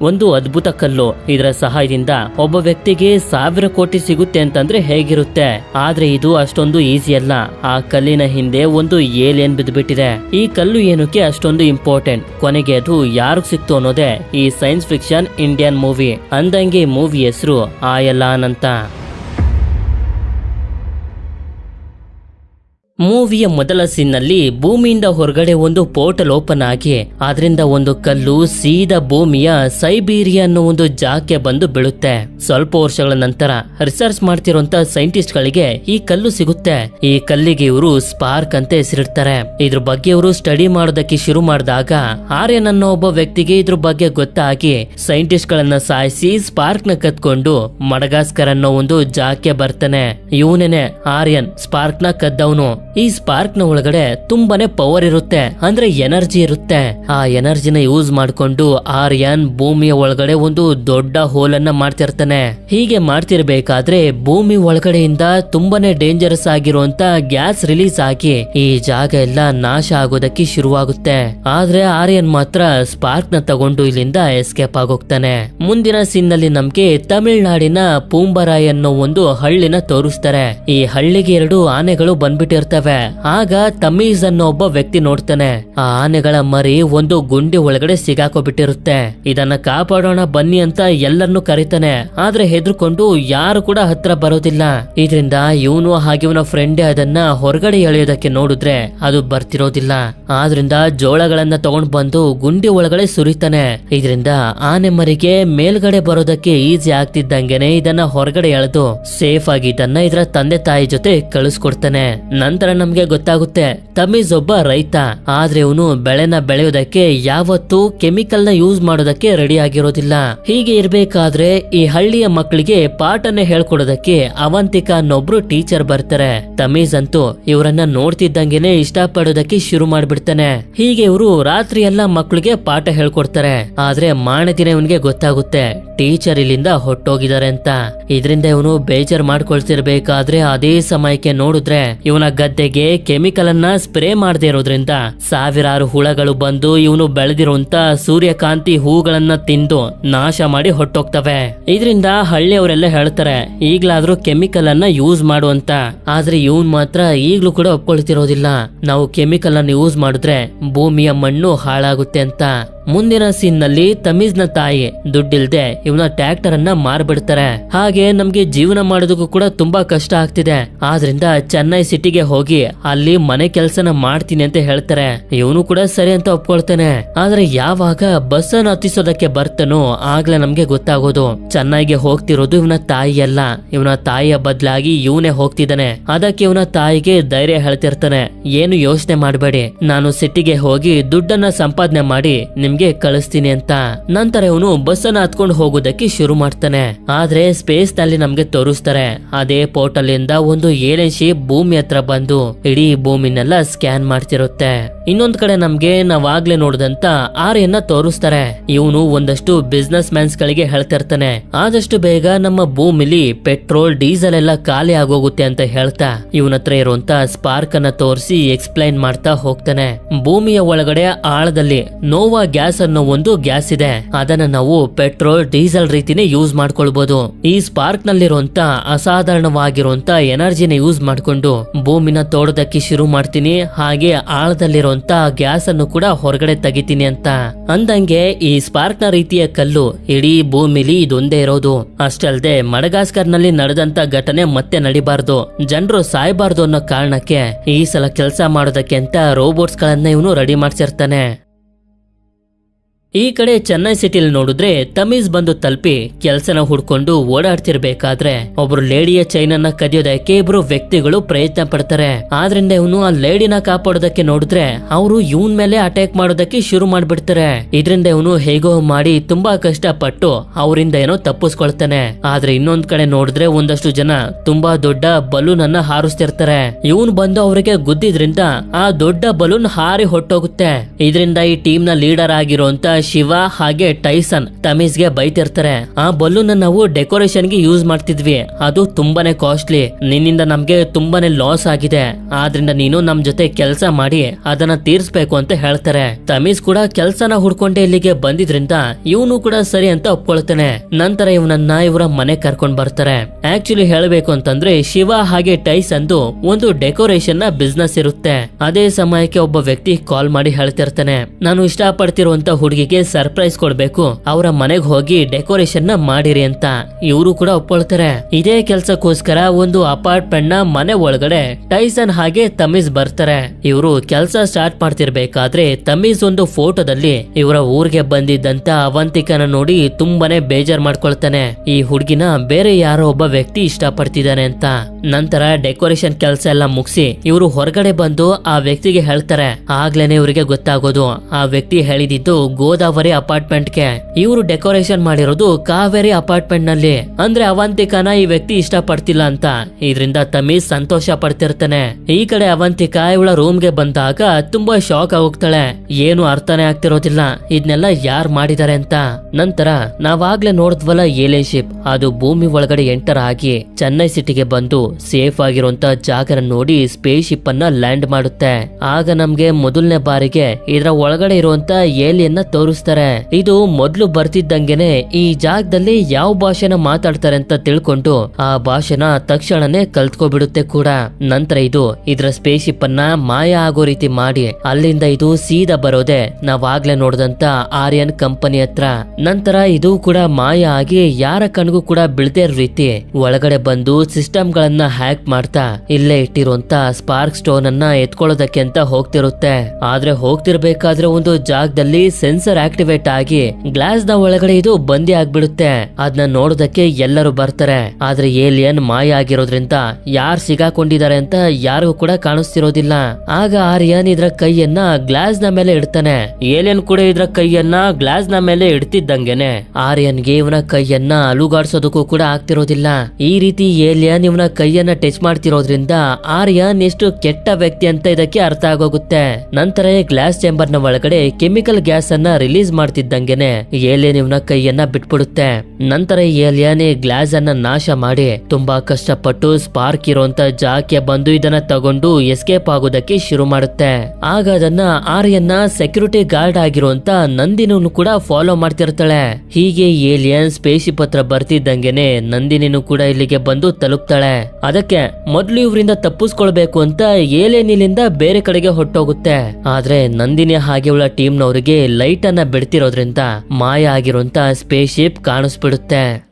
ಒಂದು ಅದ್ಭುತ ಕಲ್ಲು. ಇದರ ಸಹಾಯದಿಂದ ಒಬ್ಬ ವ್ಯಕ್ತಿಗೆ ಸಾವಿರ ಕೋಟಿ ಸಿಗುತ್ತೆ ಅಂತಂದ್ರೆ ಹೇಗಿರುತ್ತೆ? ಆದ್ರೆ ಇದು ಅಷ್ಟೊಂದು ಈಸಿ ಅಲ್ಲ. ಆ ಕಲ್ಲಿನ ಹಿಂದೆ ಒಂದು ಏಲಿಯನ್ ಬಿದ್ದುಬಿಟ್ಟಿದೆ. ಈ ಕಲ್ಲು ಏನಕ್ಕೆ ಅಷ್ಟೊಂದು ಇಂಪಾರ್ಟೆಂಟ್? ಕೊನೆಗೆ ಅದು ಯಾರಿಗ್ ಸಿಕ್ತು ಅನ್ನೋದೇ ಈ ಸೈನ್ಸ್ ಫಿಕ್ಷನ್ ಇಂಡಿಯನ್ ಮೂವಿ. ಅಂದಂಗೆ ಮೂವಿ ಹೆಸರು ಆಯಲಾನ್ ಅಂತ ಮೂವಿಯ ಮೊದಲ ಸೀನ್ನಲ್ಲಿ ಭೂಮಿಯಿಂದ ಹೊರಗಡೆ ಒಂದು ಪೋರ್ಟಲ್ ಓಪನ್ ಆಗಿ ಅದರಿಂದ ಒಂದು ಕಲ್ಲು ಸೀದಾ ಭೂಮಿಯ ಸೈಬೀರಿಯಾ ಅನ್ನೋ ಒಂದು ಜಾಗಕ್ಕೆ ಬಂದು ಬೀಳುತ್ತೆ. ಸ್ವಲ್ಪ ವರ್ಷಗಳ ನಂತರ ರಿಸರ್ಚ್ ಮಾಡ್ತಿರುವಂತ ಸೈಂಟಿಸ್ಟ್ ಗಳಿಗೆ ಈ ಕಲ್ಲು ಸಿಗುತ್ತೆ. ಈ ಕಲ್ಲಿಗೆ ಇವರು ಸ್ಪಾರ್ಕ್ ಅಂತ ಹೆಸರಿಡ್ತಾರೆ. ಇದ್ರ ಬಗ್ಗೆ ಇವರು ಸ್ಟಡಿ ಮಾಡೋದಕ್ಕೆ ಶುರು ಮಾಡಿದಾಗ ಆರ್ಯನ್ ಅನ್ನೋ ಒಬ್ಬ ವ್ಯಕ್ತಿಗೆ ಇದ್ರ ಬಗ್ಗೆ ಗೊತ್ತಾಗಿ ಸೈಂಟಿಸ್ಟ್ ಗಳನ್ನ ಸಾಯಿಸಿ ಸ್ಪಾರ್ಕ್ನ ಕತ್ಕೊಂಡು ಮಡಗಾಸ್ಕರ್ ಅನ್ನೋ ಒಂದು ಜಾಗಕ್ಕೆ ಬರ್ತಾನೆ. ಇವನೇನೆ ಆರ್ಯನ್ ಸ್ಪಾರ್ಕ್ನ ಕದ್ದವನು. ಈ ಸ್ಪಾರ್ಕ್ನ ಒಳಗಡೆ ತುಂಬಾನೇ ಪವರ್ ಇರುತ್ತೆ, ಅಂದ್ರೆ ಎನರ್ಜಿ ಇರುತ್ತೆ. ಆ ಎನರ್ಜಿನ ಯೂಸ್ ಮಾಡ್ಕೊಂಡು ಆರ್ಯನ್ ಭೂಮಿಯ ಒಳಗಡೆ ಒಂದು ದೊಡ್ಡ ಹೋಲ್ ಅನ್ನ ಮಾಡ್ತಿರ್ತಾನೆ. ಹೀಗೆ ಮಾಡ್ತಿರ್ಬೇಕಾದ್ರೆ ಭೂಮಿ ಒಳಗಡೆಯಿಂದ ತುಂಬಾನೇ ಡೇಂಜರಸ್ ಆಗಿರುವಂತ ಗ್ಯಾಸ್ ರಿಲೀಸ್ ಆಗಿ ಈ ಜಾಗ ಎಲ್ಲ ನಾಶ ಆಗೋದಕ್ಕೆ ಶುರುವಾಗುತ್ತೆ. ಆದ್ರೆ ಆರ್ಯನ್ ಮಾತ್ರ ಸ್ಪಾರ್ಕ್ನ ತಗೊಂಡು ಇಲ್ಲಿಂದ ಎಸ್ಕೇಪ್ ಆಗೋಗ್ತಾನೆ. ಮುಂದಿನ ಸೀನ್ನಲ್ಲಿ ನಮ್ಗೆ ತಮಿಳುನಾಡಿನ ಪೂಂಬರಾಯ್ ಅನ್ನೋ ಒಂದು ಹಳ್ಳಿನ ತೋರಿಸ್ತಾರೆ. ಈ ಹಳ್ಳಿಗೆ ಎರಡು ಆನೆಗಳು ಬಂದ್ಬಿಟ್ಟಿರ್ತವೆ. ಆಗ ತಮೀಜ್ ಅನ್ನೋ ಒಬ್ಬ ವ್ಯಕ್ತಿ ನೋಡ್ತಾನೆ. ಆ ಆನೆಗಳ ಮರಿ ಒಂದು ಗುಂಡಿ ಒಳಗಡೆ ಸಿಗಾಕೋಬಿಟ್ಟಿರುತ್ತೆ. ಇದನ್ನ ಕಾಪಾಡೋಣ ಬನ್ನಿ ಅಂತ ಎಲ್ಲರನ್ನು ಕರೀತಾನೆ. ಆದ್ರೆ ಹೆದರ್ಕೊಂಡು ಯಾರು ಕೂಡ ಹತ್ರ ಬರೋದಿಲ್ಲ. ಇದರಿಂದ ಇವನು ಹಾಗೆ ಇವನ ಫ್ರೆಂಡ್ ಅದನ್ನ ಹೊರಗಡೆ ಎಳೆಯೋದಕ್ಕೆ ನೋಡಿದ್ರೆ ಅದು ಬರ್ತಿರೋದಿಲ್ಲ. ಆದ್ರಿಂದ ಜೋಳಗಳನ್ನ ತಗೊಂಡ್ ಬಂದು ಗುಂಡಿ ಒಳಗಡೆ ಸುರಿತಾನೆ. ಇದರಿಂದ ಆನೆ ಮರಿಗೆ ಮೇಲ್ಗಡೆ ಬರೋದಕ್ಕೆ ಈಸಿ ಆಗ್ತಿದ್ದಂಗೆನೆ ಇದನ್ನ ಹೊರಗಡೆ ಎಳೆದು ಸೇಫ್ ಆಗಿ ಇದನ್ನ ಇದರ ತಂದೆ ತಾಯಿ ಜೊತೆ ಕಳಿಸ್ಕೊಡ್ತಾನೆ. ನಂತರ ನಮ್ಗೆ ಗೊತ್ತಾಗುತ್ತೆ. ತಮೀಜ್ ಒಬ್ಬ ರೈತ. ಆದ್ರೆ ಇವನು ಬೆಳೆನ ಬೆಳೆಯೋದಕ್ಕೆ ಯಾವತ್ತೂ ಕೆಮಿಕಲ್ನ ಯೂಸ್ ಮಾಡೋದಕ್ಕೆ ರೆಡಿ ಆಗಿರೋದಿಲ್ಲ. ಹೀಗೆ ಇರ್ಬೇಕಾದ್ರೆ ಈ ಹಳ್ಳಿಯ ಮಕ್ಕಳಿಗೆ ಪಾಠನ ಹೇಳ್ಕೊಡೋದಕ್ಕೆ ಅವಂತಿಕಾ ಅನ್ನೊಬ್ರು ಟೀಚರ್ ಬರ್ತಾರೆ. ತಮೀಜ್ ಅಂತೂ ಇವರನ್ನ ನೋಡ್ತಿದ್ದಂಗೆನೆ ಇಷ್ಟಪಡೋದಕ್ಕೆ ಶುರು ಮಾಡ್ಬಿಡ್ತಾನೆ. ಹೀಗೆ ಇವರು ರಾತ್ರಿ ಎಲ್ಲ ಮಕ್ಕಳಿಗೆ ಪಾಠ ಹೇಳ್ಕೊಡ್ತಾರೆ. ಆದ್ರೆ ಮಾಣ ದಿನ ಇವನಿಗೆ ಗೊತ್ತಾಗುತ್ತೆ. ಟೀಚರ್ ಇಲ್ಲಿಂದ ಹೊಟ್ಟೋಗಿದ್ದಾರೆ ಅಂತ. ಇದರಿಂದ ಇವನು ಬೇಜಾರ್ ಮಾಡ್ಕೊಳ್ತಿರ್ಬೇಕಾದ್ರೆ ಅದೇ ಸಮಯಕ್ಕೆ ನೋಡಿದ್ರೆ ಇವನ ಗದ್ದೆಗೆ ಕೆಮಿಕಲ್ ಅನ್ನ ಸ್ಪ್ರೇ ಮಾಡದೇ ಇರೋದ್ರಿಂದ ಸಾವಿರಾರು ಹುಳಗಳು ಬಂದು ಇವನು ಬೆಳೆದಿರುವಂತ ಸೂರ್ಯಕಾಂತಿ ಹೂಗಳನ್ನ ತಿಂದು ನಾಶ ಮಾಡಿ ಹೊಟ್ಟೋಗ್ತವೆ. ಇದರಿಂದ ಹಳ್ಳಿಯವರೆಲ್ಲ ಹೇಳ್ತಾರೆ, ಈಗ್ಲಾದ್ರೂ ಕೆಮಿಕಲ್ ಅನ್ನ ಯೂಸ್ ಮಾಡುವಂತ ಆದ್ರೆ ಇವನ್ ಮಾತ್ರ ಈಗ್ಲೂ ಕೂಡ ಒಪ್ಕೊಳ್ತಿರೋದಿಲ್ಲ. ನಾವು ಕೆಮಿಕಲ್ ಅನ್ನ ಯೂಸ್ ಮಾಡಿದ್ರೆ ಭೂಮಿಯ ಮಣ್ಣು ಹಾಳಾಗುತ್ತೆ ಅಂತ. ಮುಂದಿನ ಸೀನ್ನಲ್ಲಿ ತಮೀಜ್ನ ತಾಯಿ ದುಡ್ಡಿಲ್ದೆ ಇವನ ಟ್ರ್ಯಾಕ್ಟರ್ ಅನ್ನ ಮಾರ್ಬಿಡ್ತಾರೆ. ಹಾಗೆ ನಮ್ಗೆ ಜೀವನ ಮಾಡೋದಕ್ಕೂ ಕೂಡ ತುಂಬಾ ಕಷ್ಟ ಆಗ್ತಿದೆ. ಆದ್ರಿಂದ ಚೆನ್ನೈ ಸಿಟಿಗೆ ಹೋಗಿ ಅಲ್ಲಿ ಮನೆ ಕೆಲಸನ ಮಾಡ್ತೀನಿ ಅಂತ ಹೇಳ್ತಾರೆ. ಇವನು ಕೂಡ ಸರಿ ಅಂತ ಒಪ್ಕೊಳ್ತಾನೆ. ಆದ್ರೆ ಯಾವಾಗ ಬಸ್ ಅನ್ನು ಹತ್ತಿಸೋದಕ್ಕೆ ಬರ್ತಾನೋ ಆಗ್ಲೇ ನಮ್ಗೆ ಗೊತ್ತಾಗೋದು. ಚೆನ್ನೈಗೆ ಹೋಗ್ತಿರೋದು ಇವನ ತಾಯಿ ಅಲ್ಲ ಇವನ ತಾಯಿಯ ಬದಲಾಗಿ ಇವನೇ ಹೋಗ್ತಿದ್ದಾನೆ. ಅದಕ್ಕೆ ಇವನ ತಾಯಿಗೆ ಧೈರ್ಯ ಹೇಳ್ತಿರ್ತಾನೆ. ಏನು ಯೋಚನೆ ಮಾಡಬೇಡಿ. ನಾನು ಸಿಟಿಗೆ ಹೋಗಿ ದುಡ್ಡನ್ನ ಸಂಪಾದನೆ ಮಾಡಿ ನಿಮ್ಗೆ ಕಳಿಸ್ತೀನಿ ಅಂತ. ನಂತರ ಇವನು ಬಸ್ ಅನ್ನ ಹತ್ಕೊಂಡು ಹೋಗೋದಕ್ಕೆ ಶುರು ಮಾಡ್ತಾನೆ. ಆದ್ರೆ ಸ್ಪೇಸ್ನಲ್ಲಿ ನಮ್ಗೆ ತೋರಿಸ್ತಾರೆ. ಅದೇ ಪೋರ್ಟಲ್ ಇಂದ ಒಂದು ಏಲಿಯನ್ ಭೂಮಿ ಹತ್ರ ಬಂದು ಇಡೀ ಭೂಮಿನೆಲ್ಲ ಸ್ಕ್ಯಾನ್ ಮಾಡ್ತಿರುತ್ತೆ. ಇನ್ನೊಂದ್ ಕಡೆ ನಮ್ಗೆ ನಾವಾಗ್ಲೇ ನೋಡಿದಂತ ಆರ್ಯನ್ನ ತೋರಿಸ್ತಾರೆ. ಇವನು ಒಂದಷ್ಟು ಬಿಸ್ನೆಸ್ ಮ್ಯಾನ್ಸ್ ಗಳಿಗೆ ಹೇಳ್ತಿರ್ತಾನೆ ಆದಷ್ಟು ಬೇಗ ನಮ್ಮ ಭೂಮಿಲಿ ಪೆಟ್ರೋಲ್ ಡೀಸೆಲ್ ಎಲ್ಲ ಖಾಲಿ ಆಗೋಗುತ್ತೆ ಅಂತ ಹೇಳ್ತಾ ಇವನ ಹತ್ರ ಇರುವಂತ ಸ್ಪಾರ್ಕ್ ಅನ್ನ ತೋರಿಸಿ ಎಕ್ಸ್ಪ್ಲೈನ್ ಮಾಡ್ತಾ ಹೋಗ್ತಾನೆ. ಭೂಮಿಯ ಒಳಗಡೆ ಆಳದಲ್ಲಿ ನೋವಾ ಅನ್ನೋ ಒಂದು ಗ್ಯಾಸ್ ಇದೆ. ಅದನ್ನ ನಾವು ಪೆಟ್ರೋಲ್, ಡೀಸೆಲ್ ರೀತಿನೇ ಯೂಸ್ ಮಾಡ್ಕೊಳ್ಬಹುದು ಈ ಸ್ಪಾರ್ಕ್ ನಲ್ಲಿರುವಂತ ಅಸಾಧಾರಣವಾಗಿರುವಂತ ಎನರ್ಜಿನ ಯೂಸ್ ಮಾಡ್ಕೊಂಡು ಭೂಮಿನ ತೋಡೋದಕ್ಕೆ ಶುರು ಮಾಡ್ತೀನಿ. ಹಾಗೆ ಆಳದಲ್ಲಿರುವಂತ ಗ್ಯಾಸ್ ಅನ್ನು ಕೂಡ ಹೊರಗಡೆ ತೆಗಿತೀನಿ ಅಂತ. ಅಂದಂಗೆ ಈ ಸ್ಪಾರ್ಕ್ನ ರೀತಿಯ ಕಲ್ಲು ಇಡೀ ಭೂಮಿಲಿ ಇದೊಂದೇ ಇರೋದು. ಅಷ್ಟಲ್ದೆ ಮಡಗಾಸ್ಕರ್ನಲ್ಲಿ ನಡೆದಂತ ಘಟನೆ ಮತ್ತೆ ನಡಿಬಾರ್ದು. ಜನರು ಸಾಯಬಾರ್ದು ಅನ್ನೋ ಕಾರಣಕ್ಕೆ ಈ ಸಲ ಕೆಲಸ ಮಾಡೋದಕ್ಕೆ ಅಂತ ರೋಬೋಟ್ಸ್ ಗಳನ್ನ ಇವನು ರೆಡಿ ಮಾಡ್ಸಿರ್ತಾನೆ. ಈ ಕಡೆ ಚೆನ್ನೈ ಸಿಟಿಲಿ ನೋಡಿದ್ರೆ ತಮೀಜ್ ಬಂದು ತಲುಪಿ ಕೆಲಸನ ಹುಡ್ಕೊಂಡು ಓಡಾಡ್ತಿರ್ಬೇಕಾದ್ರೆ. ಒಬ್ರು ಲೇಡಿಯ ಚೈನ್ ಅನ್ನ ಕದಿಯೋದಕ್ಕೆ ಇಬ್ರು ವ್ಯಕ್ತಿಗಳು ಪ್ರಯತ್ನ ಪಡ್ತಾರೆ. ಆದ್ರಿಂದ ಇವನು ಆ ಲೇಡಿನ ಕಾಪಾಡೋದಕ್ಕೆ ನೋಡಿದ್ರೆ ಅವರು ಇವನ್ ಮೇಲೆ ಅಟ್ಯಾಕ್ ಮಾಡೋದಕ್ಕೆ ಶುರು ಮಾಡ್ಬಿಡ್ತಾರೆ. ಇದರಿಂದ ಇವನು ಹೇಗೋ ಮಾಡಿ ತುಂಬಾ ಕಷ್ಟಪಟ್ಟು ಅವರಿಂದ ಏನೋ ತಪ್ಪಿಸ್ಕೊಳ್ತಾನೆ. ಆದ್ರೆ ಇನ್ನೊಂದ್ ಕಡೆ ನೋಡಿದ್ರೆ ಒಂದಷ್ಟು ಜನ ತುಂಬಾ ದೊಡ್ಡ ಬಲೂನ್ ಅನ್ನ ಹಾರಿಸ್ತಿರ್ತಾರೆ. ಇವನ್ ಬಂದು ಅವರಿಗೆ ಗುದ್ದಿದ್ರಿಂದ ಆ ದೊಡ್ಡ ಬಲೂನ್ ಹಾರಿ ಹೊಟ್ಟೋಗುತ್ತೆ. ಇದರಿಂದ ಈ ಟೀಮ್ನ ಲೀಡರ್ ಆಗಿರುವಂತ ಶಿವ ಹಾಗೆ ಟೈಸನ್ ತಮೀಸ್ಗೆ ಬೈತಿರ್ತಾರೆ. ಆ ಬಲೂನ್ ನಾವು ಡೆಕೋರೇಷನ್ಗೆ ಯೂಸ್ ಮಾಡ್ತಿದ್ವಿ. ಅದು ತುಂಬಾನೇ ಕಾಸ್ಟ್ಲಿ. ನಿನ್ನಿಂದ ನಮ್ಗೆ ತುಂಬಾನೇ ಲಾಸ್ ಆಗಿದೆ. ಆದ್ರಿಂದ ನೀನು ನಮ್ ಜೊತೆ ಕೆಲಸ ಮಾಡಿ ಅದನ್ನ ತೀರ್ಸ್ಬೇಕು ಅಂತ ಹೇಳ್ತಾರೆ. ತಮೀಸ್ ಕೂಡ ಕೆಲ್ಸನ ಹುಡ್ಕೊಂಡೆ ಇಲ್ಲಿಗೆ ಬಂದಿದ್ರಿಂದ ಇವನು ಕೂಡ ಸರಿ ಅಂತ ಒಪ್ಕೊಳ್ತಾನೆ. ನಂತರ ಇವನನ್ನ ಇವರ ಮನೆ ಕರ್ಕೊಂಡ್ ಬರ್ತಾರೆ. ಆಕ್ಚುಲಿ ಹೇಳಬೇಕು ಅಂತಂದ್ರೆ ಶಿವ ಹಾಗೆ ಟೈಸ್ ಅಂದು ಒಂದು ಡೆಕೋರೇಷನ್ನ ಬಿಸ್ನೆಸ್ ಇರುತ್ತೆ. ಅದೇ ಸಮಯಕ್ಕೆ ಒಬ್ಬ ವ್ಯಕ್ತಿ ಕಾಲ್ ಮಾಡಿ ಹೇಳ್ತಿರ್ತಾನೆ. ನಾನು ಇಷ್ಟಪಡ್ತಿರುವಂತ ಹುಡುಗಿಗೆ ಸರ್ಪ್ರೈಸ್ ಕೊಡ್ಬೇಕು. ಅವರ ಮನೆಗೆ ಹೋಗಿ ಡೆಕೋರೇಷನ್ನ ಮಾಡಿರಿ ಅಂತ. ಇವರು ಕೂಡ ಒಪ್ಕೊಳ್ತಾರೆ. ಇದೇ ಕೆಲಸಕ್ಕೋಸ್ಕರ ಒಂದು ಅಪಾರ್ಟ್ಮೆಂಟ್ನ ಮನೆ ಒಳಗಡೆ ಟೈಸನ್ ಹಾಗೆ ತಮೀಸ್ ಬರ್ತಾರೆ. ಇವರು ಕೆಲಸ ಸ್ಟಾರ್ಟ್ ಮಾಡ್ತಿರ್ಬೇಕಾದ್ರೆ ತಮೀಸ್ ಒಂದು ಫೋಟೋದಲ್ಲಿ ಇವರ ಊರಿಗೆ ಬಂದಿದ್ದಂತ ಅವಂತಿಕನ ನೋಡಿ ತುಂಬಾನೇ ಬೇಜಾರ್ ಮಾಡ್ಕೊಳ್ತಾನೆ. ಈ ಹುಡುಗಿನ ಬೇರೆ ಯಾರೋ ಒಬ್ಬ ವ್ಯಕ್ತಿ ಇಷ್ಟಪಡ್ತಿದ್ದಾನೆ ಅಂತ. ನಂತರ ಡೆಕೋರೇಷನ್ ಕೆಲಸ ಎಲ್ಲ ಮುಗಿಸಿ ಇವರು ಹೊರಗಡೆ ಬಂದು ಆ ವ್ಯಕ್ತಿಗೆ ಹೇಳ್ತಾರೆ. ಆಗ್ಲೇನೆ ಇವರಿಗೆ ಗೊತ್ತಾಗೋದು. ಆ ವ್ಯಕ್ತಿ ಹೇಳಿದಿದ್ದು ಗೋದಾವರಿ ಅಪಾರ್ಟ್ಮೆಂಟ್ಗೆ. ಇವರು ಡೆಕೋರೇಷನ್ ಮಾಡಿರೋದು ಕಾವೇರಿ ಅಪಾರ್ಟ್ಮೆಂಟ್ನಲ್ಲಿ ಅಂದ್ರೆ ಅವಂತಿಕಾನ ಈ ವ್ಯಕ್ತಿ ಇಷ್ಟ ಪಡ್ತಿಲ್ಲ ಅಂತ. ಇದರಿಂದ ತಮೀಸ್ ಸಂತೋಷ ಪಡ್ತಿರ್ತಾನೆ. ಈ ಕಡೆ ಅವಂತಿಕಾ ಇವಳ ರೂಮ್ಗೆ ಬಂದಾಗ ತುಂಬಾ ಶಾಕ್ ಆಗೋಗ್ತಾಳೆ. ಏನು ಅರ್ಥನೇ ಆಗ್ತಿರೋದಿಲ್ಲ. ಇದನ್ನೆಲ್ಲ ಯಾರ್ ಮಾಡಿದ್ದಾರೆ ಅಂತ. ನಂತರ ನಾವಾಗ್ಲೇ ನೋಡಿದ್ವಲ್ಲ ಏಲಿಯನ್ ಶಿಪ್ ಅದು ಭೂಮಿ ಒಳಗಡೆ ಎಂಟರ್ ಆಗಿ ಚೆನ್ನೈ ಸಿಟಿಗೆ ಬಂದು ಸೇಫ್ ಆಗಿರುವಂತ ಜಾಗನ ನೋಡಿ ಸ್ಪೇಸ್ ಶಿಪ್ ಅನ್ನ ಲ್ಯಾಂಡ್ ಮಾಡುತ್ತೆ. ಆಗ ನಮ್ಗೆ ಮೊದಲನೇ ಬಾರಿಗೆ ಇದರ ಒಳಗಡೆ ಇರುವಂತ ಏಲಿಯನ್ನ ತೋರಿಸ್ತಾರೆ ಇದು ಮೊದ್ಲು ಬರ್ತಿದ್ದಂಗೆನೆ ಈ ಜಾಗದಲ್ಲಿ ಯಾವ ಭಾಷೆನ ಮಾತಾಡ್ತಾರೆ ಅಂತ ತಿಳ್ಕೊಂಡು ಆ ಭಾಷೆನ ತಕ್ಷಣನೇ ಕಲ್ತ್ಕೊಬಿಡುತ್ತೆ ಕೂಡ. ನಂತರ ಇದು ಇದರ ಸ್ಪೇಸ್ ಶಿಪ್ ಅನ್ನ ಮಾಯ ಆಗೋ ರೀತಿ ಮಾಡಿ ಅಲ್ಲಿಂದ ಇದು ಸೀದಾ ಬರೋದೆ ನಾವಾಗ್ಲೇ ನೋಡಿದಂತ ಆರ್ಯನ್ ಕಂಪನಿ ಹತ್ರ. ನಂತರ ಇದು ಕೂಡ ಮಾಯ ಆಗಿ ಯಾರ ಕಣ್ಗೂ ಕೂಡ ಬೀಳ್ದೇ ರೀತಿ ಒಳಗಡೆ ಬಂದು ಸಿಸ್ಟಮ್ ಗಳನ್ನ ಹ್ಯಾಕ್ ಮಾಡ್ತಾ ಇಲ್ಲೇ ಇಟ್ಟಿರುವಂತ ಸ್ಪಾರ್ಕ್ ಸ್ಟೋನ್ ಅನ್ನ ಎತ್ಕೊಳ್ಳೋದಕ್ಕೆ ಅಂತ ಹೋಗ್ತಿರುತ್ತೆ. ಆದ್ರೆ ಹೋಗ್ತಿರ್ಬೇಕಾದ್ರೆ ಒಂದು ಜಾಗದಲ್ಲಿ ಸೆನ್ಸರ್ ಆಕ್ಟಿವೇಟ್ ಆಗಿ ಗ್ಲಾಸ್ನ ಒಳಗಡೆ ಇದು ಬಂದಿ ಆಗ್ಬಿಡುತ್ತೆ. ಅದನ್ನ ನೋಡೋದಕ್ಕೆ ಎಲ್ಲರೂ ಬರ್ತಾರೆ. ಆದ್ರೆ ಏಲಿಯನ್ ಮಾಯ ಆಗಿರೋದ್ರಿಂದ ಯಾರ್ ಸಿಗಾಕೊಂಡಿದ್ದಾರೆ ಅಂತ ಯಾರಿಗೂ ಕೂಡ ಕಾಣಿಸ್ತಿರೋದಿಲ್ಲ. ಆಗ ಆರ್ಯನ್ ಇದ್ರ ಕೈಯನ್ನ ಗ್ಲಾಸ್ನ ಮೇಲೆ ಇಡ್ತಾನೆ. ಏಲಿಯನ್ ಕೂಡ ಇದ್ರ ಕೈಯನ್ನ ಗ್ಲಾಸ್ನ ಮೇಲೆ ಇಡ್ತಿದ್ದಂಗೆನೆ. ಆರ್ಯನ್ಗೆ ಇವನ ಕೈಯನ್ನ ಅಲುಗಾಡ್ಸೋದಕ್ಕೂ ಕೂಡ ಆಗ್ತಿರೋದಿಲ್ಲ. ಈ ರೀತಿ ಏಲಿಯನ್ ಇವನ ಕೈಯನ್ನ ಟಚ್ ಮಾಡ್ತಿರೋದ್ರಿಂದ ಆರ್ಯನ್ ಎಷ್ಟು ಕೆಟ್ಟ ವ್ಯಕ್ತಿ ಅಂತ ಇದಕ್ಕೆ ಅರ್ಥ ಆಗೋಗುತ್ತೆ. ನಂತರ ಗ್ಲಾಸ್ ಚೇಂಬರ್ನ ಒಳಗಡೆ ಕೆಮಿಕಲ್ ಗ್ಯಾಸ್ ಅನ್ನ ರಿಲೀಸ್ ಮಾಡ್ತಿದ್ದಂಗೆನೆ ಏಲಿಯನ್ ಇವನ ಕೈಯನ್ನ ಬಿಟ್ಬಿಡುತ್ತೆ. ನಂತರ ಏಲಿಯನ್ ಈ ಗ್ಲಾಸ್ ಅನ್ನ ನಾಶ ಮಾಡಿ ತುಂಬಾ ಕಷ್ಟಪಟ್ಟು ಸ್ಪಾರ್ಕ್ ಇರುವಂತ ಜಾಕೆ ಬಂದು ಇದನ್ನ ತಗೊಂಡು ಎಸ್ಕೇಪ್ ಆಗೋದಕ್ಕೆ ಶುರು ಮಾಡುತ್ತೆ. ಆಗ ಅದನ್ನ ಆರ್ಯನ್ನ ಸೆಕ್ಯೂರಿಟಿ ಗಾರ್ಡ್ ಆಗಿರುವಂತ ನಂದಿನೂ ಕೂಡ ಫಾಲೋ ಮಾಡ್ತಿರ್ತಾಳೆ. ಹೀಗೆ ಏಲಿಯನ್ ಸ್ಪೇಸಿ ಪತ್ರ ಬರ್ತಿದ್ದಂಗೆನೆ ನಂದಿನಿನೂ ಕೂಡ ಇಲ್ಲಿಗೆ ಬಂದು ತಲುಪ್ತಾಳೆ. ಅದಕ್ಕೆ ಮೊದ್ಲು ಇವರಿಂದ ತಪ್ಪಿಸ್ಕೊಳ್ಬೇಕು ಅಂತ ಏಲಿಯನ್ ಇಲ್ಲಿಂದ ಬೇರೆ ಕಡೆಗೆ ಹೊಟ್ಟೋಗುತ್ತೆ ಆದ್ರೆ ನಂದಿನಿ ಹಾಗೆ ಅವಳ ಟೀಮ್ನವರಿಗೆ ಲೈಟ್ ಅನ್ನ ಬಿಡ್ತಿರೋದ್ರಿಂದ ಮಾಯ ಆಗಿರುವಂತ ಸ್ಪೇಸ್ ಶಿಪ್ ಕಾಣಿಸ್ಬಿಡುತ್ತೆ.